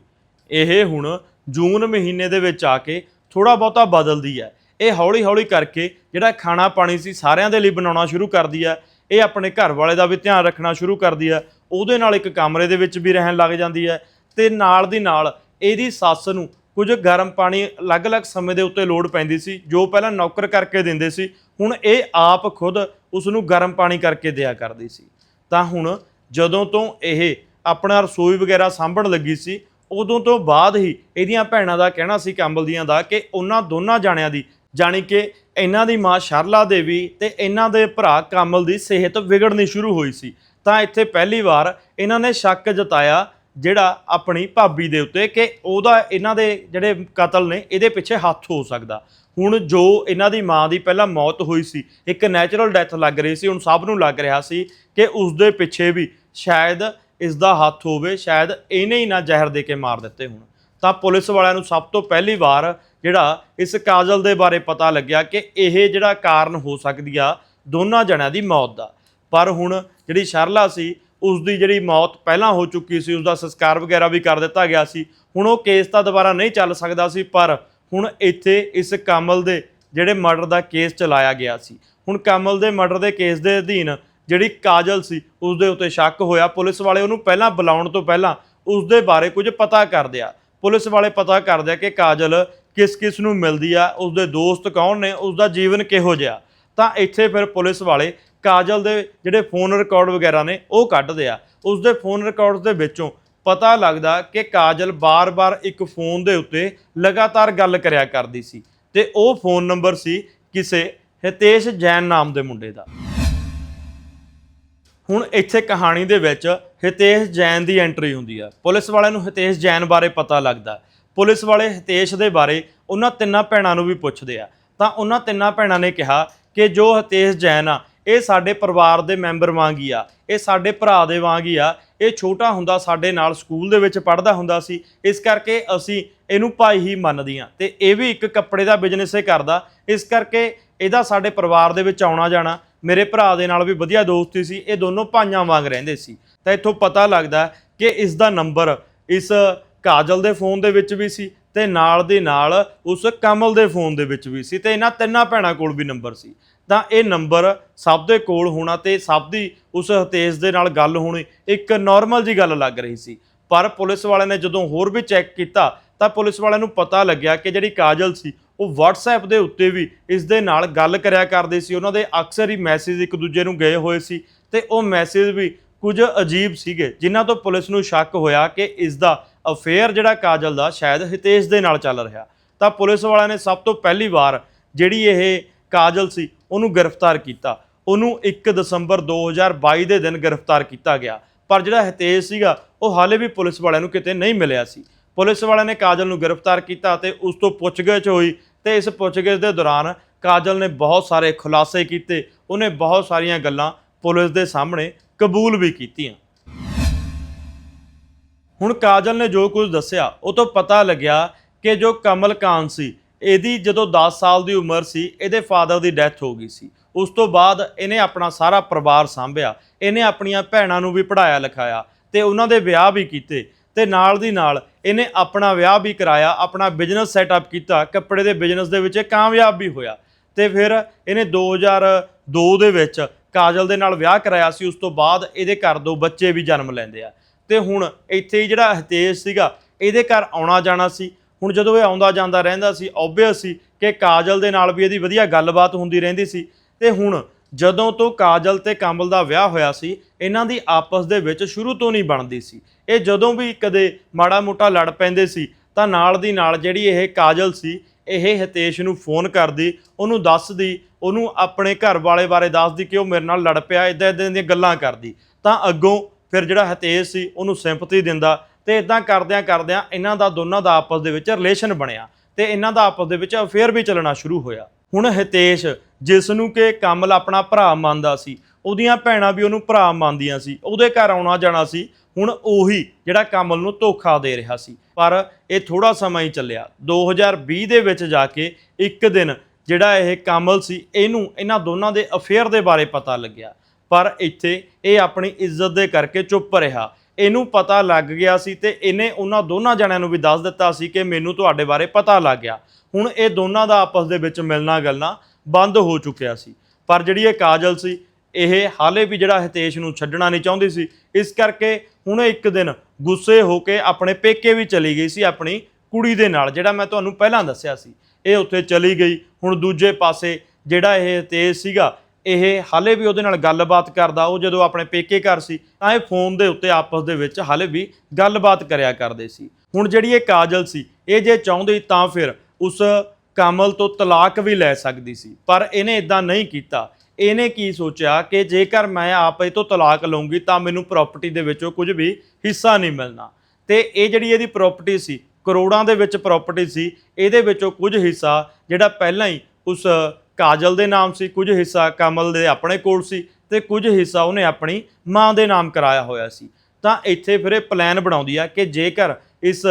ਇਹ ਹੁਣ ਜੂਨ ਮਹੀਨੇ ਦੇ ਵਿੱਚ ਆ ਕੇ ਥੋੜਾ ਬਹੁਤਾ ਬਦਲਦੀ ਹੈ। ਇਹ ਹੌਲੀ ਹੌਲੀ ਕਰਕੇ ਜਿਹੜਾ ਖਾਣਾ ਪਾਣੀ ਸੀ ਸਾਰਿਆਂ ਦੇ ਲਈ ਬਣਾਉਣਾ ਸ਼ੁਰੂ ਕਰਦੀ ਹੈ। ਇਹ ਆਪਣੇ ਘਰ ਵਾਲੇ ਦਾ ਵੀ ਧਿਆਨ ਰੱਖਣਾ ਸ਼ੁਰੂ ਕਰਦੀ ਹੈ। ਉਹਦੇ ਨਾਲ ਇੱਕ ਕਮਰੇ ਦੇ ਵਿੱਚ ਵੀ ਰਹਿਣ ਲੱਗ ਜਾਂਦੀ ਹੈ ਤੇ ਨਾਲ ਦੀ ਨਾਲ ਇਹਦੀ ਸੱਸ ਨੂੰ ਕੁਝ ਗਰਮ ਪਾਣੀ ਅਲੱਗ-ਅਲੱਗ ਸਮੇਂ ਦੇ ਉੱਤੇ ਲੋੜ ਪੈਂਦੀ ਸੀ, ਜੋ ਪਹਿਲਾਂ ਨੌਕਰ ਕਰਕੇ ਦਿੰਦੇ ਸੀ, ਹੁਣ ਇਹ ਆਪ ਖੁਦ ਉਸ ਨੂੰ ਗਰਮ ਪਾਣੀ ਕਰਕੇ ਦਿਆ ਕਰਦੀ ਸੀ। ਤਾਂ ਹੁਣ ਜਦੋਂ ਤੋਂ ਇਹ ਆਪਣਾ ਰਸੋਈ ਵਗੈਰਾ ਸਾਂਭਣ ਲੱਗੀ ਸੀ ਉਦੋਂ ਤੋਂ ਬਾਅਦ ਹੀ ਇਹਦੀਆਂ ਭੈਣਾਂ ਦਾ ਕਹਿਣਾ ਸੀ ਕੰਬਲ ਦੀਆਂ ਦਾ ਕਿ ਉਹਨਾਂ ਦੋਨਾਂ ਜਾਣਿਆਂ ਦੀ, ਜਾਣੀ ਕਿ ਇਹਨਾਂ ਦੀ ਮਾਂ ਸ਼ਰਲਾ ਦੇਵੀ ਤੇ ਇਹਨਾਂ ਦੇ ਭਰਾ ਕਮਲ ਦੀ ਸਿਹਤ ਵਿਗੜਨੀ ਸ਼ੁਰੂ ਹੋਈ ਸੀ। ਤਾਂ ਇੱਥੇ ਪਹਿਲੀ ਵਾਰ ਇਹਨਾਂ ਨੇ ਸ਼ੱਕ ਜਤਾਇਆ ਜਿਹੜਾ ਆਪਣੀ ਭਾਬੀ ਦੇ ਉੱਤੇ ਕਿ ਉਹਦਾ ਇਹਨਾਂ ਦੇ ਜਿਹੜੇ ਕਤਲ ਨੇ ਇਹਦੇ ਪਿੱਛੇ ਹੱਥ ਹੋ ਸਕਦਾ। ਹੁਣ ਜੋ ਇਹਨਾਂ ਦੀ ਮਾਂ ਦੀ ਪਹਿਲਾਂ ਮੌਤ ਹੋਈ ਸੀ, ਇੱਕ ਨੈਚੁਰਲ ਡੈਥ ਲੱਗ ਰਹੀ ਸੀ, ਹੁਣ ਸਭ ਨੂੰ ਲੱਗ ਰਿਹਾ ਸੀ ਕਿ ਉਸ ਦੇ ਪਿੱਛੇ ਵੀ ਸ਼ਾਇਦ ਇਸ ਦਾ ਹੱਥ ਹੋਵੇ, ਸ਼ਾਇਦ ਇਹਨੇ ਹੀ ਨਾ ਜ਼ਹਿਰ ਦੇ ਕੇ ਮਾਰ ਦਿੱਤੇ ਹੋਣ। ਤਾਂ ਪੁਲਿਸ ਵਾਲਿਆਂ ਨੂੰ ਸਭ ਤੋਂ ਪਹਿਲੀ ਵਾਰ ਜਿਹੜਾ ਇਸ ਕਾਜਲ ਦੇ ਬਾਰੇ ਪਤਾ ਲੱਗਿਆ ਕਿ ਇਹ ਜਿਹੜਾ ਕਾਰਨ ਹੋ ਸਕਦੀ ਆ, ਦੋਨਾਂ ਜਣਿਆਂ ਦੀ ਮੌਤ ਦਾ। ਪਰ ਹੁਣ ਜਿਹੜੀ ਸ਼ਰਲਾ ਸੀ ਉਸ ਦੀ ਜਿਹੜੀ ਮੌਤ ਪਹਿਲਾਂ ਹੋ ਚੁੱਕੀ ਸੀ ਉਸ ਦਾ ਸੰਸਕਾਰ ਵਗੈਰਾ ਵੀ ਕਰ ਦਿੱਤਾ ਗਿਆ ਸੀ। ਹੁਣ ਉਹ ਕੇਸ ਤਾਂ ਦੁਬਾਰਾ ਨਹੀਂ ਚੱਲ ਸਕਦਾ ਸੀ, ਪਰ ਹੁਣ ਇੱਥੇ ਇਸ ਕਮਲ ਦੇ ਜਿਹੜੇ ਮਰਡਰ ਦਾ ਕੇਸ ਚਲਾਇਆ ਗਿਆ ਸੀ। ਹੁਣ ਕਮਲ ਦੇ ਮਰਡਰ ਦੇ ਕੇਸ ਦੇ ਅਧੀਨ ਜਿਹੜੀ ਕਾਜਲ ਸੀ ਉਸ ਦੇ ਉੱਤੇ ਸ਼ੱਕ ਹੋਇਆ। ਪੁਲਿਸ ਵਾਲੇ ਉਹਨੂੰ ਪਹਿਲਾਂ ਬੁਲਾਉਣ ਤੋਂ ਪਹਿਲਾਂ ਉਸ ਦੇ ਬਾਰੇ ਕੁਝ ਪਤਾ ਕਰਦੇ ਆ। ਪੁਲਿਸ ਵਾਲੇ ਪਤਾ ਕਰਦੇ ਆ ਕਿ ਕਾਜਲ ਕਿਸ ਕਿਸ ਨੂੰ ਮਿਲਦੀ ਆ ਉਸ ਦੇ ਦੋਸਤ ਕੌਣ ਨੇ ਉਸ ਦਾ ਜੀਵਨ ਕਿਹੋ ਜਿਹਾ। ਤਾਂ ਇੱਥੇ ਫਿਰ ਪੁਲਿਸ ਵਾਲੇ ਕਾਜਲ ਦੇ ਜਿਹੜੇ ਫੋਨ ਰਿਕਾਰਡ ਵਗੈਰਾ ਨੇ, ਉਹ ਕੱਢਦੇ ਆ। ਉਸ ਦੇ ਫੋਨ ਰਿਕਾਰਡਸ ਦੇ ਵਿੱਚੋਂ ਪਤਾ ਲੱਗਦਾ ਕਿ ਕਾਜਲ ਬਾਰ-ਬਾਰ ਇੱਕ ਫੋਨ ਦੇ ਉੱਤੇ ਲਗਾਤਾਰ ਗੱਲ ਕਰਿਆ ਕਰਦੀ ਸੀ। ਤੇ ਉਹ ਫੋਨ ਨੰਬਰ ਸੀ ਕਿਸੇ ਹਿਤੇਸ਼ ਜੈਨ ਨਾਮ ਦੇ ਮੁੰਡੇ ਦਾ। ਹੁਣ ਇੱਥੇ ਕਹਾਣੀ ਦੇ ਵਿੱਚ ਹਿਤੇਸ਼ ਜੈਨ ਦੀ ਐਂਟਰੀ ਹੁੰਦੀ ਆ। ਪੁਲਿਸ ਵਾਲਿਆਂ ਨੂੰ ਹਿਤੇਸ਼ ਜੈਨ ਬਾਰੇ ਪਤਾ ਲੱਗਦਾ। ਪੁਲਿਸ ਵਾਲੇ ਹਿਤੇਸ਼ ਦੇ ਬਾਰੇ ਉਹਨਾਂ ਤਿੰਨਾਂ ਭੈਣਾਂ ਨੂੰ ਵੀ ਪੁੱਛਦੇ ਆ। ਤਾਂ ਉਹਨਾਂ ਤਿੰਨਾਂ ਭੈਣਾਂ ਨੇ ਕਿਹਾ ਕਿ ਜੋ ਹਿਤੇਸ਼ ਜੈਨ ਆ, ਇਹ ਸਾਡੇ ਪਰਿਵਾਰ ਦੇ ਮੈਂਬਰ ਵਾਂਗ ਹੀ ਆ। ਇਹ ਸਾਡੇ ਭਰਾ ਦੇ ਵਾਂਗ ਹੀ ਆ। ਇਹ ਛੋਟਾ ਹੁੰਦਾ ਸਾਡੇ ਨਾਲ ਸਕੂਲ ਦੇ ਵਿੱਚ ਪੜ੍ਹਦਾ ਹੁੰਦਾ ਸੀ। ਇਸ ਕਰਕੇ ਅਸੀਂ ਇਹਨੂੰ ਭਾਈ ਹੀ ਮੰਨਦੀਆਂ ਤੇ ਇਹ ਵੀ ਇੱਕ ਕੱਪੜੇ ਦਾ ਬਿਜ਼ਨਸ ਹੀ ਕਰਦਾ। ਇਸ ਕਰਕੇ ਇਹਦਾ ਸਾਡੇ ਪਰਿਵਾਰ ਦੇ ਵਿੱਚ ਆਉਣਾ ਜਾਣਾ। ਮੇਰੇ ਭਰਾ ਦੇ ਨਾਲ ਵੀ ਵਧੀਆ ਦੋਸਤੀ ਸੀ, ਇਹ ਦੋਨੋਂ ਭਾਈਆਂ ਵਾਂਗ ਰਹਿੰਦੇ ਸੀ। ਤਾਂ ਇੱਥੋਂ ਪਤਾ ਲੱਗਦਾ ਕਿ ਇਸ ਦਾ ਨੰਬਰ ਇਸ ਕਾਜਲ ਦੇ ਫੋਨ ਦੇ ਵਿੱਚ ਵੀ ਸੀ ਤੇ ਨਾਲ ਦੀ ਨਾਲ ਉਸ ਕਮਲ ਦੇ ਫੋਨ ਦੇ ਵਿੱਚ ਵੀ ਸੀ ਤੇ ਇਹਨਾਂ ਤਿੰਨਾਂ ਭੈਣਾਂ ਕੋਲ ਵੀ ਨੰਬਰ ਸੀ। ਤਾਂ ਇਹ ਨੰਬਰ ਸਭ ਦੇ ਕੋਲ ਹੋਣਾ ਤੇ ਸਭ ਦੀ ਉਸ ਹਤੇਜ ਦੇ ਨਾਲ ਗੱਲ ਹੋਣੀ ਇੱਕ ਨਾਰਮਲ ਜੀ ਗੱਲ ਲੱਗ ਰਹੀ ਸੀ। ਪਰ ਪੁਲਿਸ ਵਾਲਿਆਂ ਨੇ ਜਦੋਂ ਹੋਰ ਵੀ ਚੈੱਕ ਕੀਤਾ ਤਾਂ ਪੁਲਿਸ ਵਾਲਿਆਂ ਨੂੰ ਪਤਾ ਲੱਗਿਆ ਕਿ ਜਿਹੜੀ ਕਾਜਲ ਸੀ ਉਹ WhatsApp ਦੇ ਉੱਤੇ ਵੀ ਇਸ ਦੇ ਨਾਲ ਗੱਲ ਕਰਿਆ ਕਰਦੇ ਸੀ। ਉਹਨਾਂ ਦੇ ਅਕਸਰ ਹੀ ਮੈਸੇਜ ਇੱਕ ਦੂਜੇ ਨੂੰ ਗਏ ਹੋਏ ਸੀ ਤੇ ਉਹ ਮੈਸੇਜ ਵੀ ਕੁਝ ਅਜੀਬ ਸੀਗੇ, ਜਿਨ੍ਹਾਂ ਤੋਂ ਪੁਲਿਸ ਨੂੰ ਸ਼ੱਕ ਹੋਇਆ ਕਿ ਇਸ ਦਾ ਅਫੇਅਰ ਜਿਹੜਾ ਕਾਜਲ ਦਾ ਸ਼ਾਇਦ ਹਿਤੇਸ਼ ਦੇ ਨਾਲ ਚੱਲ ਰਿਹਾ। ਤਾਂ ਪੁਲਿਸ ਵਾਲਿਆਂ ਨੇ ਸਭ ਤੋਂ ਪਹਿਲੀ ਵਾਰ ਜਿਹੜੀ ਇਹ ਕਾਜਲ ਸੀ, ਉਹਨੂੰ ਗ੍ਰਿਫਤਾਰ ਕੀਤਾ। ਉਹਨੂੰ 1 ਦਸੰਬਰ 2022 ਦੇ ਦਿਨ ਗ੍ਰਿਫਤਾਰ ਕੀਤਾ ਗਿਆ। ਪਰ ਜਿਹੜਾ ਹਿਤੇਸ਼ ਸੀਗਾ, ਉਹ ਹਾਲੇ ਵੀ ਪੁਲਿਸ ਵਾਲਿਆਂ ਨੂੰ ਕਿਤੇ ਨਹੀਂ ਮਿਲਿਆ ਸੀ। ਪੁਲਿਸ ਵਾਲਿਆਂ ਨੇ ਕਾਜਲ ਨੂੰ ਗ੍ਰਿਫਤਾਰ ਕੀਤਾ ਅਤੇ ਉਸ ਤੋਂ ਪੁੱਛਗਿੱਛ ਹੋਈ ਤੇ ਇਸ ਪੁੱਛਗਿੱਛ ਦੇ ਦੌਰਾਨ ਕਾਜਲ ਨੇ ਬਹੁਤ ਸਾਰੇ ਖੁਲਾਸੇ ਕੀਤੇ। ਉਹਨੇ ਬਹੁਤ ਸਾਰੀਆਂ ਗੱਲਾਂ ਪੁਲਿਸ ਦੇ ਸਾਹਮਣੇ ਕਬੂਲ ਵੀ ਕੀਤੀਆਂ। ਹੁਣ ਕਾਜਲ ਨੇ ਜੋ ਕੁਝ ਦੱਸਿਆ, ਉਹ ਤੋਂ ਪਤਾ ਲੱਗਿਆ ਕਿ ਜੋ ਕਮਲ ਸੀ, ਇਹਦੀ ਜਦੋਂ 10 ਸਾਲ ਦੀ ਉਮਰ ਸੀ, ਇਹਦੇ ਫਾਦਰ ਦੀ ਡੈਥ ਹੋ ਗਈ ਸੀ। ਉਸ ਤੋਂ ਬਾਅਦ ਇਹਨੇ ਆਪਣਾ ਸਾਰਾ ਪਰਿਵਾਰ ਸੰਭਿਆ, ਇਹਨੇ ਆਪਣੀਆਂ ਭੈਣਾਂ ਨੂੰ ਵੀ ਪੜਾਇਆ ਲਿਖਾਇਆ ਤੇ ਉਹਨਾਂ ਦੇ ਵਿਆਹ ਵੀ ਕੀਤੇ। ਤੇ ਨਾਲ ਦੀ ਨਾਲ ਇਹਨੇ ਆਪਣਾ ਵਿਆਹ ਵੀ ਕਰਾਇਆ, ਆਪਣਾ ਬਿਜ਼ਨਸ ਸੈਟਅਪ ਕੀਤਾ, ਕੱਪੜੇ ਦੇ ਬਿਜ਼ਨਸ ਦੇ ਵਿੱਚ ਇਹ ਕਾਮਯਾਬ ਵੀ ਹੋਇਆ। ਤੇ ਫਿਰ ਇਹਨੇ 2002 ਦੇ ਵਿੱਚ ਕਾਜਲ ਦੇ ਨਾਲ ਵਿਆਹ ਕਰਾਇਆ ਸੀ, ਉਸ ਤੋਂ ਬਾਅਦ ਇਹਦੇ ਘਰ ਦੋ ਬੱਚੇ ਵੀ ਜਨਮ ਲੈਂਦੇ ਆ। ਤੇ ਹੁਣ ਇੱਥੇ ਹੀ ਜਿਹੜਾ ਹਤੇਜ ਸੀਗਾ, ਇਹਦੇ ਘਰ ਆਉਣਾ ਜਾਣਾ ਸੀ। ਹੁਣ ਜਦੋਂ ਇਹ ਆਉਂਦਾ ਜਾਂਦਾ ਰਹਿੰਦਾ ਸੀ ਆਬਵੀਅਸ ਸੀ ਕਿ ਕਾਜਲ ਦੇ ਨਾਲ ਵੀ ਇਹਦੀ ਵਧੀਆ ਗੱਲਬਾਤ ਹੁੰਦੀ ਰਹਿੰਦੀ ਸੀ। ਤੇ ਹੁਣ ਜਦੋਂ ਤੋਂ ਕਾਜਲ ਤੇ ਕਮਲ ਦਾ ਵਿਆਹ ਹੋਇਆ ਸੀ, ਇਹਨਾਂ ਦੀ ਆਪਸ ਦੇ ਵਿੱਚ ਸ਼ੁਰੂ ਤੋਂ ਨਹੀਂ ਬਣਦੀ ਸੀ। ਇਹ ਜਦੋਂ ਵੀ ਕਦੇ ਮਾੜਾ ਮੋਟਾ ਲੜ ਪੈਂਦੇ ਸੀ, ਤਾਂ ਨਾਲ ਦੀ ਨਾਲ ਜਿਹੜੀ ਇਹ ਕਾਜਲ ਸੀ, ਇਹ ਹਿਤੇਸ਼ ਨੂੰ ਫੋਨ ਕਰਦੀ, ਉਹਨੂੰ ਦੱਸਦੀ, ਉਹਨੂੰ ਆਪਣੇ ਘਰ ਵਾਲੇ ਬਾਰੇ ਦੱਸਦੀ ਕਿ ਉਹ ਮੇਰੇ ਨਾਲ ਲੜ ਪਿਆ ਇਦਾਂ ਇਦਾਂ ਦੀਆਂ ਗੱਲਾਂ ਕਰਦੀ। ਤਾਂ ਅੱਗੋਂ ਫਿਰ ਜਿਹੜਾ ਹਿਤੇਸ਼ ਸੀ, ਉਹਨੂੰ ਸਿੰਪਥੀ ਦਿੰਦਾ ਤੇ ਇਦਾਂ ਕਰਦਿਆਂ ਕਰਦਿਆਂ ਇਹਨਾਂ ਦਾ ਦੋਨਾਂ ਦਾ ਆਪਸ ਦੇ ਵਿੱਚ ਰਿਲੇਸ਼ਨ ਬਣਿਆ ਤੇ ਇਹਨਾਂ ਦਾ ਆਪਸ ਦੇ ਵਿੱਚ ਅਫੇਅਰ ਵੀ ਚੱਲਣਾ ਸ਼ੁਰੂ ਹੋਇਆ। ਹੁਣ ਹਿਤੇਸ਼ ਜਿਸ ਨੂੰ ਕਿ ਕਮਲ ਆਪਣਾ ਭਰਾ ਮੰਨਦਾ ਸੀ, ਉਹਦੀਆਂ ਭੈਣਾਂ ਵੀ ਉਹਨੂੰ ਭਰਾ ਮੰਨਦੀਆਂ ਸੀ, ਉਹਦੇ ਘਰ ਆਉਣਾ ਜਾਣਾ ਸੀ ਹੁਣ ਉਹੀ ਜਿਹੜਾ ਕਮਲ ਨੂੰ ਧੋਖਾ ਦੇ ਰਿਹਾ ਸੀ। ਪਰ ਇਹ ਥੋੜਾ ਸਮਾਂ ਹੀ ਚੱਲਿਆ। 2020 ਦੇ ਵਿੱਚ ਜਾ ਕੇ ਇੱਕ ਦਿਨ ਜਿਹੜਾ ਇਹ ਕਮਲ ਸੀ, ਇਹਨੂੰ ਇਹਨਾਂ ਦੋਨਾਂ ਦੇ ਅਫੇਅਰ ਦੇ ਬਾਰੇ ਪਤਾ ਲੱਗਿਆ। ਪਰ ਇੱਥੇ ਇਹ ਆਪਣੀ ਇੱਜ਼ਤ ਦੇ ਕਰਕੇ ਚੁੱਪ ਰਿਹਾ। ਇਹਨੂੰ ਪਤਾ ਲੱਗ ਗਿਆ ਸੀ ਤੇ ਇਹਨੇ ਉਹਨਾਂ ਦੋਨਾਂ ਜਣਿਆਂ ਨੂੰ ਵੀ ਦੱਸ ਦਿੱਤਾ ਸੀ ਕਿ ਮੈਨੂੰ ਤੁਹਾਡੇ ਬਾਰੇ ਪਤਾ ਲੱਗ ਗਿਆ। ਹੁਣ ਇਹ ਦੋਨਾਂ ਦਾ ਆਪਸ ਦੇ ਵਿੱਚ ਮਿਲਣਾ ਗੱਲਾਂ ਬੰਦ ਹੋ ਚੁੱਕਿਆ ਸੀ। ਪਰ ਜਿਹੜੀ ਇਹ ਕਾਜਲ ਸੀ ਇਹ ਹਾਲੇ ਵੀ ਜਿਹੜਾ ਹਿਤੇਸ਼ ਨੂੰ ਛੱਡਣਾ ਨਹੀਂ ਚਾਹੁੰਦੀ ਸੀ, ਇਸ ਕਰਕੇ ਹੁਣ ਇੱਕ ਦਿਨ ਗੁੱਸੇ ਹੋ ਕੇ ਆਪਣੇ ਪੇਕੇ ਵੀ ਚਲੀ ਗਈ ਸੀ ਆਪਣੀ ਕੁੜੀ ਦੇ ਨਾਲ, ਜਿਹੜਾ ਮੈਂ ਤੁਹਾਨੂੰ ਪਹਿਲਾਂ ਦੱਸਿਆ ਸੀ। ਇਹ ਉੱਥੇ ਚਲੀ ਗਈ, ਹੁਣ ਦੂਜੇ ਪਾਸੇ ਜਿਹੜਾ ਇਹ ਹਿਤੇਸ਼ ਸੀਗਾ, ਇਹ ਹਾਲੇ ਵੀ ਉਹਦੇ ਨਾਲ ਗੱਲਬਾਤ ਕਰਦਾ, ਉਹ ਜਦੋਂ ਆਪਣੇ ਪੇਕੇ ਘਰ ਸੀ, ਤਾਂ ਇਹ ਫੋਨ ਦੇ ਉੱਤੇ ਆਪਸ ਦੇ ਵਿੱਚ ਹਾਲੇ ਵੀ ਗੱਲਬਾਤ ਕਰਿਆ ਕਰਦੇ ਸੀ। ਹੁਣ ਜਿਹੜੀ ਇਹ ਕਾਜਲ ਸੀ, ਇਹ ਜੇ ਚਾਹੁੰਦੀ ਤਾਂ ਫਿਰ ਉਸ ਕਮਲ ਤੋਂ ਤਲਾਕ ਵੀ ਲੈ ਸਕਦੀ ਸੀ, ਪਰ ਇਹਨੇ ਇਦਾਂ ਨਹੀਂ ਕੀਤਾ। ਇਹਨੇ ਕੀ ਸੋਚਿਆ ਕਿ ਜੇਕਰ ਮੈਂ ਆਪ ਇਹ ਤੋਂ ਤਲਾਕ ਲਵਾਂਗੀ ਤਾਂ ਮੈਨੂੰ ਪ੍ਰਾਪਰਟੀ ਦੇ ਵਿੱਚੋਂ ਕੁਝ ਵੀ ਹਿੱਸਾ ਨਹੀਂ ਮਿਲਣਾ। ਤੇ ਇਹ ਜਿਹੜੀ ਇਹਦੀ ਪ੍ਰਾਪਰਟੀ ਸੀ, ਕਰੋੜਾਂ ਦੇ ਵਿੱਚ ਪ੍ਰਾਪਰਟੀ ਸੀ, ਇਹਦੇ ਵਿੱਚੋਂ ਕੁਝ ਹਿੱਸਾ ਜਿਹੜਾ ਪਹਿਲਾਂ ਹੀ ਉਸ ਕਾਜਲ ਦੇ ਨਾਮ ਸੀ, ਕੁਝ ਹਿੱਸਾ ਕਮਲ ਦੇ ਆਪਣੇ ਕੋਲ ਸੀ ਤੇ ਕੁਝ ਹਿੱਸਾ ਉਹਨੇ ਆਪਣੀ ਮਾਂ ਦੇ ਨਾਮ ਕਰਾਇਆ ਹੋਇਆ ਸੀ। ਤਾਂ ਇੱਥੇ ਫਿਰ ਇਹ ਪਲਾਨ ਬਣਾਉਂਦੀ ਆ ਕਿ ਜੇਕਰ ਇਸ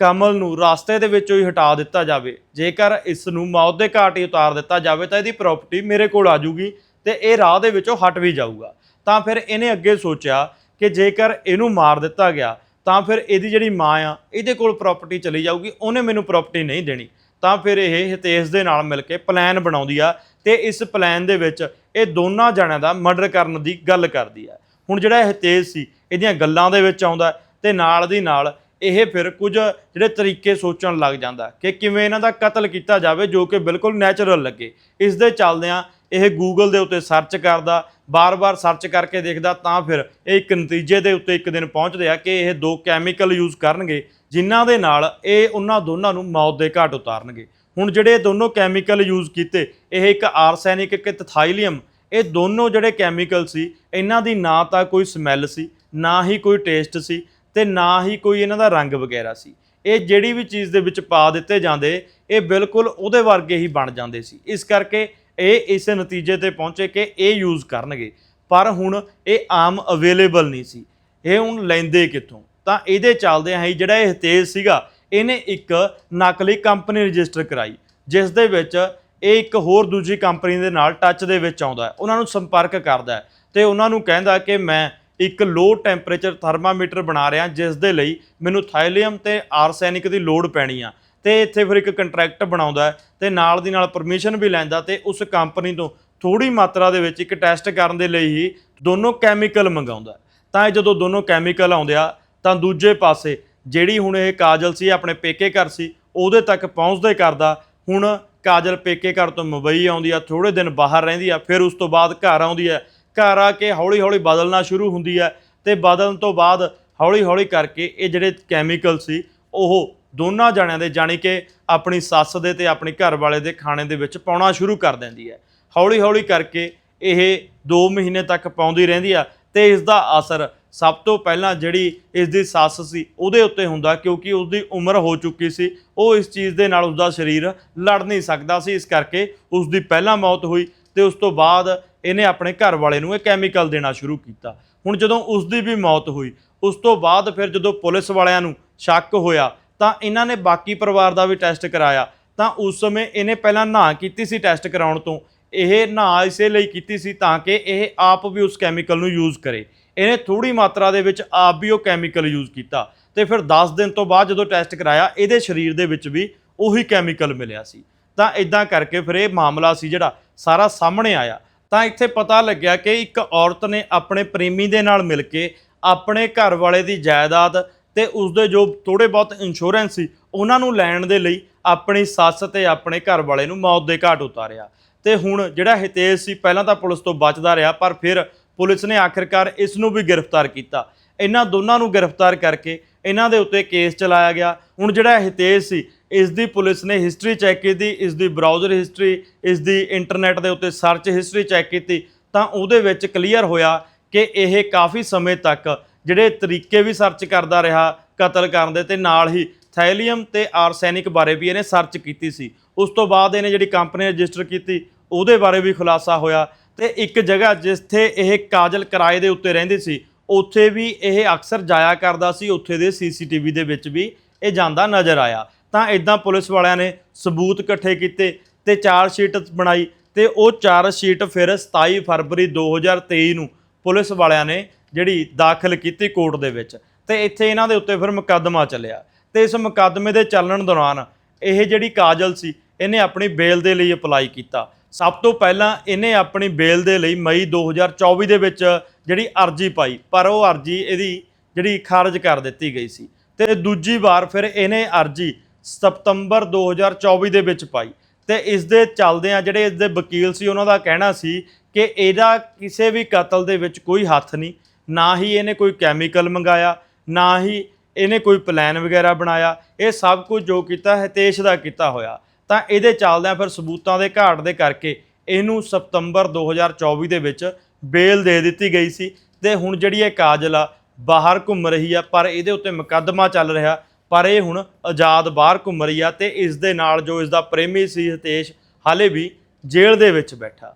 ਕਮਲ ਨੂੰ ਰਾਸਤੇ ਦੇ ਵਿੱਚੋਂ ਹੀ ਹਟਾ ਦਿੱਤਾ ਜਾਵੇ। ਜੇਕਰ ਇਸ ਨੂੰ ਮੌਤ ਦੇ ਘਾਟ ਹੀ ਉਤਾਰ ਦਿੱਤਾ ਜਾਵੇ, ਤਾਂ ਇਹਦੀ ਪ੍ਰਾਪਰਟੀ ਮੇਰੇ ਕੋਲ ਆ ਜੂਗੀ ਤੇ ਇਹ ਰਾਹ ਦੇ ਵਿੱਚੋਂ ਹਟ ਵੀ ਜਾਊਗਾ। ਤਾਂ ਫਿਰ ਇਹਨੇ ਅੱਗੇ ਸੋਚਿਆ ਕਿ ਜੇਕਰ ਇਹਨੂੰ ਮਾਰ ਦਿੱਤਾ ਗਿਆ, ਤਾਂ ਫਿਰ ਇਹਦੀ ਜਿਹੜੀ ਮਾਂ ਆ, ਇਹਦੇ ਕੋਲ ਪ੍ਰਾਪਰਟੀ ਚਲੀ ਜਾਊਗੀ, ਉਹਨੇ ਮੈਨੂੰ ਪ੍ਰਾਪਰਟੀ ਨਹੀਂ ਦੇਣੀ। ਤਾਂ ਫਿਰ ਇਹ ਹਿਤੇਸ਼ ਦੇ ਨਾਲ ਮਿਲ ਕੇ ਪਲਾਨ ਬਣਾਉਂਦੀ ਆ ਤੇ ਇਸ ਪਲਾਨ ਦੇ ਵਿੱਚ ਇਹ ਦੋਨਾਂ ਜਣਿਆਂ ਦਾ ਮਰਡਰ ਕਰਨ ਦੀ ਗੱਲ ਕਰਦੀ ਆ। ਹੁਣ ਜਿਹੜਾ ਹਿਤੇਸ਼ ਸੀ, ਇਹਦੀਆਂ ਗੱਲਾਂ ਦੇ ਵਿੱਚ ਆਉਂਦਾ ਤੇ ਨਾਲ ਦੀ ਨਾਲ ਇਹ ਫਿਰ ਕੁਝ ਜਿਹੜੇ ਤਰੀਕੇ ਸੋਚਣ ਲੱਗ ਜਾਂਦਾ ਕਿ ਕਿਵੇਂ ਇਹਨਾਂ ਦਾ ਕਤਲ ਕੀਤਾ ਜਾਵੇ ਜੋ ਕਿ ਬਿਲਕੁਲ ਨੈਚੁਰਲ ਲੱਗੇ। ਇਸ ਦੇ ਚੱਲਦਿਆਂ ਇਹ ਗੂਗਲ ਦੇ ਉੱਤੇ ਸਰਚ ਕਰਦਾ, ਬਾਰ-ਬਾਰ ਸਰਚ ਕਰਕੇ ਦੇਖਦਾ ਤਾਂ ਫਿਰ ਇਹ ਇੱਕ ਨਤੀਜੇ ਦੇ ਉੱਤੇ ਇੱਕ ਦਿਨ ਪਹੁੰਚਦੇ ਆ ਕਿ ਇਹ ਦੋ ਕੈਮੀਕਲ ਯੂਜ਼ ਕਰਨਗੇ, ਜਿਨ੍ਹਾਂ ਦੇ ਨਾਲ ਇਹ ਉਹਨਾਂ ਦੋਨਾਂ ਨੂੰ ਮੌਤ ਦੇ ਘਾਟ ਉਤਾਰਨਗੇ। ਹੁਣ ਜਿਹੜੇ ਦੋਨੋਂ ਕੈਮੀਕਲ ਯੂਜ਼ ਕੀਤੇ, ਇਹ ਇੱਕ ਆਰਸੈਨਿਕ ਇੱਕ ਥਾਈਲੀਅਮ ਇਹ ਦੋਨੋਂ ਜਿਹੜੇ ਕੈਮੀਕਲ ਸੀ, ਇਹਨਾਂ ਦੀ ਨਾ ਤਾਂ ਕੋਈ ਸਮੈਲ ਸੀ, ਨਾ ਹੀ ਕੋਈ ਟੇਸਟ ਸੀ ਤੇ ਨਾ ਹੀ ਕੋਈ ਇਹਨਾਂ ਦਾ ਰੰਗ ਵਗੈਰਾ ਸੀ। ਇਹ ਜਿਹੜੀ ਵੀ ਚੀਜ਼ ਦੇ ਵਿੱਚ ਪਾ ਦਿੱਤੇ ਜਾਂਦੇ, ਇਹ ਬਿਲਕੁਲ ਉਹਦੇ ਵਰਗੇ ਹੀ ਬਣ ਜਾਂਦੇ ਸੀ। ਇਸ ਕਰਕੇ ਇਹ ਇਸ ਨਤੀਜੇ ਤੇ ਪਹੁੰਚੇ ਕਿ ਇਹ ਯੂਜ਼ ਕਰਨਗੇ। ਪਰ ਹੁਣ ਇਹ ਆਮ ਅਵੇਲੇਬਲ ਨਹੀਂ ਸੀ। ਇਹ ਹੁਣ ਲੈਂਦੇ ਕਿੱਥੋਂ? ਤਾਂ ਇਹਦੇ ਚੱਲਦੇ ਹੀ ਜਿਹੜਾ ਇਹ ਤੇਜ਼ ਸੀਗਾ, ਇਹਨੇ ਇੱਕ ਨਕਲੀ ਕੰਪਨੀ ਰਜਿਸਟਰ ਕਰਾਈ, ਜਿਸ ਦੇ ਵਿੱਚ ਇਹ ਇੱਕ ਹੋਰ ਦੂਜੀ ਕੰਪਨੀ ਦੇ ਨਾਲ ਟੱਚ ਦੇ ਵਿੱਚ ਆਉਂਦਾ ਉਹਨਾਂ ਨੂੰ ਸੰਪਰਕ ਕਰਦਾ ਹੈ ਤੇ ਉਹਨਾਂ ਨੂੰ ਕਹਿੰਦਾ ਕਿ ਮੈਂ ਇੱਕ ਲੋ ਟੈਂਪਰੇਚਰ ਥਰਮਾਮੀਟਰ ਬਣਾ ਰਿਹਾ, ਜਿਸ ਦੇ ਲਈ ਮੈਨੂੰ ਥਾਈਲੀਅਮ ਤੇ ਆਰਸੈਨਿਕ ਦੀ ਲੋੜ ਪੈਣੀ ਆ। ਤੇ ਇੱਥੇ ਫਿਰ ਇੱਕ ਕੰਟਰੈਕਟ ਬਣਾਉਂਦਾ ਹੈ ਤੇ ਨਾਲ ਦੀ ਨਾਲ ਪਰਮਿਸ਼ਨ ਵੀ ਲੈਂਦਾ ਤੇ ਉਸ ਕੰਪਨੀ ਤੋਂ ਥੋੜੀ ਮਾਤਰਾ ਦੇ ਵਿੱਚ ਇੱਕ ਟੈਸਟ ਕਰਨ ਦੇ ਲਈ ਹੀ ਦੋਨੋਂ ਕੈਮੀਕਲ ਮੰਗਾਉਂਦਾ ਤਾਂ ਇਹ ਜਦੋਂ ਦੋਨੋਂ ਕੈਮੀਕਲ ਆਉਂਦੇ ਆ, ਤਾਂ ਦੂਜੇ ਪਾਸੇ ਜਿਹੜੀ ਹੁਣ ਇਹ ਕਾਜਲ ਸੀ, ਆਪਣੇ ਪੇਕੇ ਘਰ ਸੀ, ਉਹਦੇ ਤੱਕ ਪਹੁੰਚਦੇ ਕਰਦਾ। ਹੁਣ ਕਾਜਲ ਪੇਕੇ ਘਰ ਤੋਂ ਮੁੰਬਈ ਆਉਂਦੀ ਆ ਥੋੜੇ ਦਿਨ ਬਾਹਰ ਰਹਿੰਦੀ ਆ, ਫਿਰ ਉਸ ਤੋਂ ਬਾਅਦ ਘਰ ਆਉਂਦੀ ਆ। ਘਰ ਆ ਕੇ ਹੌਲੀ ਹੌਲੀ ਬਦਲਣਾ ਸ਼ੁਰੂ ਹੁੰਦੀ ਹੈ ਤੇ ਬਦਲਣ ਤੋਂ ਬਾਅਦ ਹੌਲੀ ਹੌਲੀ ਕਰਕੇ ਇਹ ਜਿਹੜੇ ਕੈਮੀਕਲ ਸੀ, ਉਹ ਦੋਨਾਂ ਜਣਿਆਂ ਦੇ ਜਾਣੀ ਕਿ ਆਪਣੀ ਸੱਸ ਦੇ ਤੇ ਆਪਣੀ ਘਰ ਵਾਲੇ ਦੇ ਖਾਣੇ ਦੇ ਵਿੱਚ ਪਾਉਣਾ ਸ਼ੁਰੂ ਕਰ ਦਿੰਦੀ ਹੈ। ਹੌਲੀ ਹੌਲੀ ਕਰਕੇ ਇਹ 2 ਮਹੀਨੇ ਤੱਕ ਪਾਉਂਦੀ ਰਹਿੰਦੀ ਆ ਤੇ ਇਸ ਦਾ ਅਸਰ ਸਭ ਤੋਂ ਪਹਿਲਾਂ ਜਿਹੜੀ ਇਸ ਦੀ ਸੱਸ ਸੀ, ਉਹਦੇ ਉੱਤੇ ਹੁੰਦਾ ਕਿਉਂਕਿ ਉਸ ਦੀ ਉਮਰ ਹੋ ਚੁੱਕੀ ਸੀ, ਉਹ ਇਸ ਚੀਜ਼ ਦੇ ਨਾਲ ਉਸਦਾ ਸਰੀਰ ਲੜ ਨਹੀਂ ਸਕਦਾ ਸੀ। ਇਸ ਕਰਕੇ ਉਸ ਦੀ ਪਹਿਲਾਂ ਮੌਤ ਹੋਈ ਤੇ ਉਸ ਤੋਂ ਬਾਅਦ ਇਹਨੇ ਆਪਣੇ ਘਰ ਵਾਲੇ ਨੂੰ ਇਹ ਕੈਮੀਕਲ ਦੇਣਾ ਸ਼ੁਰੂ ਕੀਤਾ। ਹੁਣ ਜਦੋਂ ਉਸ ਦੀ ਵੀ ਮੌਤ ਹੋਈ, ਉਸ ਤੋਂ ਬਾਅਦ ਫਿਰ ਜਦੋਂ ਪੁਲਿਸ ਵਾਲਿਆਂ ਨੂੰ ਸ਼ੱਕ ਹੋਇਆ, ਤਾਂ ਇਹਨਾਂ ਨੇ ਬਾਕੀ ਪਰਿਵਾਰ ਦਾ ਵੀ ਟੈਸਟ ਕਰਾਇਆ। ਤਾਂ ਉਸ ਸਮੇਂ ਇਹਨੇ ਪਹਿਲਾਂ ਨਾ ਕੀਤੀ ਸੀ ਟੈਸਟ ਕਰਾਉਣ ਤੋਂ। ਇਹ ਨਾ ਇਸੇ ਲਈ ਕੀਤੀ ਸੀ ਤਾਂ ਕਿ ਇਹ ਆਪ ਵੀ ਉਸ ਕੈਮੀਕਲ ਨੂੰ ਯੂਜ਼ ਕਰੇ। ਇਹਨੇ ਥੋੜੀ ਮਾਤਰਾ ਦੇ ਵਿੱਚ ਆਪ ਵੀ ਉਹ ਕੈਮੀਕਲ ਯੂਜ਼ ਕੀਤਾ। ਤੇ ਫਿਰ 10 ਦਿਨ ਤੋਂ ਬਾਅਦ ਜਦੋਂ ਟੈਸਟ ਕਰਾਇਆ, ਇਹਦੇ ਸਰੀਰ ਦੇ ਵਿੱਚ ਵੀ ਉਹੀ ਕੈਮੀਕਲ ਮਿਲਿਆ ਸੀ। ਤਾਂ ਇਦਾਂ ਕਰਕੇ ਫਿਰ ਇਹ ਮਾਮਲਾ ਸੀ ਜਿਹੜਾ ਸਾਰਾ ਸਾਹਮਣੇ ਆਇਆ। ਤਾਂ ਇੱਥੇ ਪਤਾ ਲੱਗਿਆ ਕਿ ਇੱਕ ਔਰਤ ਨੇ ਆਪਣੇ ਪ੍ਰੇਮੀ ਦੇ ਨਾਲ ਮਿਲ ਕੇ ਆਪਣੇ ਘਰ ਵਾਲੇ ਦੀ ਜਾਇਦਾਦ ਤੇ ਉਸਦੇ ਜੋ ਥੋੜੇ ਬਹੁਤ ਇੰਸ਼ੋਰੈਂਸ ਸੀ, ਉਹਨਾਂ ਨੂੰ ਲੈਣ ਦੇ ਲਈ ਆਪਣੀ ਸੱਸ ਤੇ ਆਪਣੇ ਘਰ ਵਾਲੇ ਨੂੰ ਮੌਤ ਦੇ ਘਾਟ ਉਤਾਰਿਆ। ਤੇ ਹੁਣ ਜਿਹੜਾ ਹਿਤੇਸ਼ ਸੀ, ਪਹਿਲਾਂ ਤਾਂ ਪੁਲਿਸ ਤੋਂ ਬਚਦਾ ਰਿਹਾ, ਪਰ ਫਿਰ ਪੁਲਿਸ ਨੇ ਆਖਿਰਕਾਰ ਇਸ ਨੂੰ ਵੀ ਗ੍ਰਿਫਤਾਰ ਕੀਤਾ। ਇਹਨਾਂ ਦੋਨਾਂ ਨੂੰ ਗ੍ਰਿਫਤਾਰ ਕਰਕੇ ਇਹਨਾਂ ਦੇ ਉੱਤੇ ਕੇਸ ਚਲਾਇਆ ਗਿਆ। ਹੁਣ ਜਿਹੜਾ ਹਿਤੇਸ਼ ਸੀ, ਇਸ ਦੀ ਪੁਲਿਸ ਨੇ ਹਿਸਟਰੀ ਚੈੱਕ ਕੀਤੀ, ਇਸ ਦੀ ਬਰਾਊਜ਼ਰ ਹਿਸਟਰੀ ਇਸ ਦੀ ਇੰਟਰਨੈਟ ਦੇ ਉੱਤੇ ਸਰਚ ਹਿਸਟਰੀ ਚੈੱਕ ਕੀਤੀ, ਤਾਂ ਉਹਦੇ ਵਿੱਚ ਕਲੀਅਰ ਹੋਇਆ ਕਿ ਇਹ ਕਾਫੀ ਸਮੇਂ ਤੱਕ ਜਿਹੜੇ ਤਰੀਕੇ ਵੀ ਸਰਚ ਕਰਦਾ ਰਿਹਾ ਕਤਲ ਕਰਨ ਦੇ ਤੇ ਨਾਲ ਹੀ ਥੈਲੀਅਮ ਤੇ ਆਰਸੈਨਿਕ ਬਾਰੇ ਵੀ ਇਹਨੇ ਸਰਚ ਕੀਤੀ ਸੀ। ਉਸ ਤੋਂ ਬਾਅਦ ਇਹਨੇ ਜਿਹੜੀ ਕੰਪਨੀ ਰਜਿਸਟਰ ਕੀਤੀ, ਉਹਦੇ ਬਾਰੇ ਵੀ ਖੁਲਾਸਾ ਹੋਇਆ। ਤੇ ਇੱਕ ਜਗ੍ਹਾ ਜਿੱਥੇ ਇਹ ਕਾਜਲ ਕਿਰਾਏ ਦੇ ਉੱਤੇ ਰਹਿੰਦੀ ਸੀ ਉੱਥੇ ਵੀ ਇਹ ਅਕਸਰ ਜਾਇਆ ਕਰਦਾ ਸੀ, ਉੱਥੇ ਦੇ ਸੀਸੀਟੀਵੀ ਦੇ ਵਿੱਚ ਵੀ ਇਹ ਜਾਂਦਾ ਨਜ਼ਰ ਆਇਆ। ਤਾਂ ਇਦਾਂ ਪੁਲਿਸ ਵਾਲਿਆਂ ਨੇ ਸਬੂਤ ਇਕੱਠੇ ਕੀਤੇ ਤੇ ਚਾਰ ਸ਼ੀਟ ਬਣਾਈ ਤੇ ਉਹ ਚਾਰ ਸ਼ੀਟ ਫਿਰ 27 ਫਰਵਰੀ 2023 ਨੂੰ ਪੁਲਿਸ ਵਾਲਿਆਂ ਨੇ ਜਿਹੜੀ ਦਾਖਲ ਕੀਤੀ ਕੋਰਟ ਦੇ ਵਿੱਚ ਤੇ ਇੱਥੇ ਇਹਨਾਂ ਦੇ ਉੱਤੇ ਫਿਰ ਮੁਕੱਦਮਾ ਚੱਲਿਆ। ਤੇ ਇਸ ਮੁਕੱਦਮੇ ਦੇ ਚੱਲਣ ਦੌਰਾਨ ਇਹ ਜਿਹੜੀ ਕਾਜਲ ਸੀ, ਇਹਨੇ ਆਪਣੀ ਬੇਲ ਦੇ ਲਈ ਅਪਲਾਈ ਕੀਤਾ। ਸਭ ਤੋਂ ਪਹਿਲਾਂ ਇਹਨੇ ਆਪਣੀ ਬੇਲ ਦੇ ਲਈ ਮਈ 2024 ਦੇ ਵਿੱਚ ਜਿਹੜੀ ਅਰਜੀ ਪਾਈ, ਪਰ ਉਹ ਅਰਜੀ ਇਹਦੀ ਜਿਹੜੀ ਖਾਰਜ ਕਰ ਦਿੱਤੀ ਗਈ ਸੀ। ਤੇ ਦੂਜੀ ਵਾਰ ਫਿਰ ਇਹਨੇ ਅਰਜੀ ਸਤੰਬਰ 2024 ਦੇ ਵਿੱਚ ਪਾਈ। ਤੇ ਇਸ ਦੇ ਚੱਲਦਿਆਂ ਜਿਹੜੇ ਇਸ ਦੇ ਵਕੀਲ ਸੀ, ਉਹਨਾਂ ਦਾ ਕਹਿਣਾ ਸੀ ਕਿ ਇਹਦਾ ਕਿਸੇ ਵੀ ਕਤਲ ਦੇ ਵਿੱਚ ਕੋਈ ਹੱਥ ਨਹੀਂ, ਨਾ ਹੀ ਇਹਨੇ ਕੋਈ ਕੈਮੀਕਲ ਮੰਗਾਇਆ, ਨਾ ਹੀ ਇਹਨੇ ਕੋਈ ਪਲਾਨ ਵਗੈਰਾ ਬਣਾਇਆ। ਇਹ ਸਭ ਕੁਝ ਜੋ ਕੀਤਾ, ਹਿਤੇਸ਼ ਦਾ ਕੀਤਾ ਹੋਇਆ। ਤਾਂ ਇਹਦੇ ਚੱਲਦਿਆਂ ਫਿਰ ਸਬੂਤਾਂ ਦੇ ਘਾਟ ਦੇ ਕਰਕੇ ਇਹਨੂੰ ਸਤੰਬਰ 2024 ਦੇ ਵਿੱਚ ਬੇਲ ਦੇ ਦਿੱਤੀ ਗਈ ਸੀ ਤੇ ਹੁਣ ਜਿਹੜੀ ਇਹ ਕਾਜਲ ਆ, ਬਾਹਰ ਘੁੰਮ ਰਹੀ ਆ, ਪਰ ਇਹਦੇ ਉੱਤੇ ਮੁਕੱਦਮਾ ਚੱਲ ਰਿਹਾ, ਪਰ ਇਹ ਹੁਣ ਆਜ਼ਾਦ ਬਾਹਰ ਘੁੰਮ ਰਹੀ ਆ ਤੇ ਇਸ ਦੇ ਨਾਲ ਜੋ ਇਸ ਦਾ ਪ੍ਰੇਮੀ ਸੀ ਹਿਤੇਸ਼ ਹਾਲੇ ਵੀ ਜੇਲ੍ਹ ਦੇ ਵਿੱਚ ਬੈਠਾ।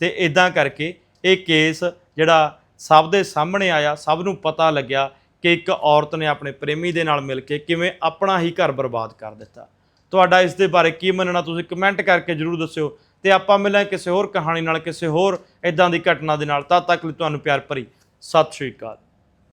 ਤੇ ਇਦਾਂ ਕਰਕੇ ਇਹ ਕੇਸ ਜਿਹੜਾ ਸਭ ਦੇ ਸਾਹਮਣੇ ਆਇਆ, ਸਭ ਨੂੰ ਪਤਾ ਲੱਗਿਆ ਕਿ ਇੱਕ ਔਰਤ ਨੇ ਆਪਣੇ ਪ੍ਰੇਮੀ ਦੇ ਨਾਲ ਮਿਲ ਕੇ ਕਿਵੇਂ ਆਪਣਾ ਹੀ ਘਰ ਬਰਬਾਦ ਕਰ ਦਿੱਤਾ। ਤੁਹਾਡਾ ਇਸ ਦੇ ਬਾਰੇ ਕੀ ਮੰਨਣਾ ਤੁਸੀਂ ਕਮੈਂਟ ਕਰਕੇ ਜਰੂਰ ਦੱਸਿਓ ਤੇ ਆਪਾਂ ਮਿਲਾਂਗੇ ਕਿਸੇ ਹੋਰ ਕਹਾਣੀ ਨਾਲ ਕਿਸੇ ਹੋਰ ਇਦਾਂ ਦੀ ਘਟਨਾ ਦੇ ਨਾਲ। ਤਦ ਤੱਕ ਲਈ ਤੁਹਾਨੂੰ ਪਿਆਰ ਭਰੀ। ਸਤਿ ਸ਼੍ਰੀ ਅਕਾਲ।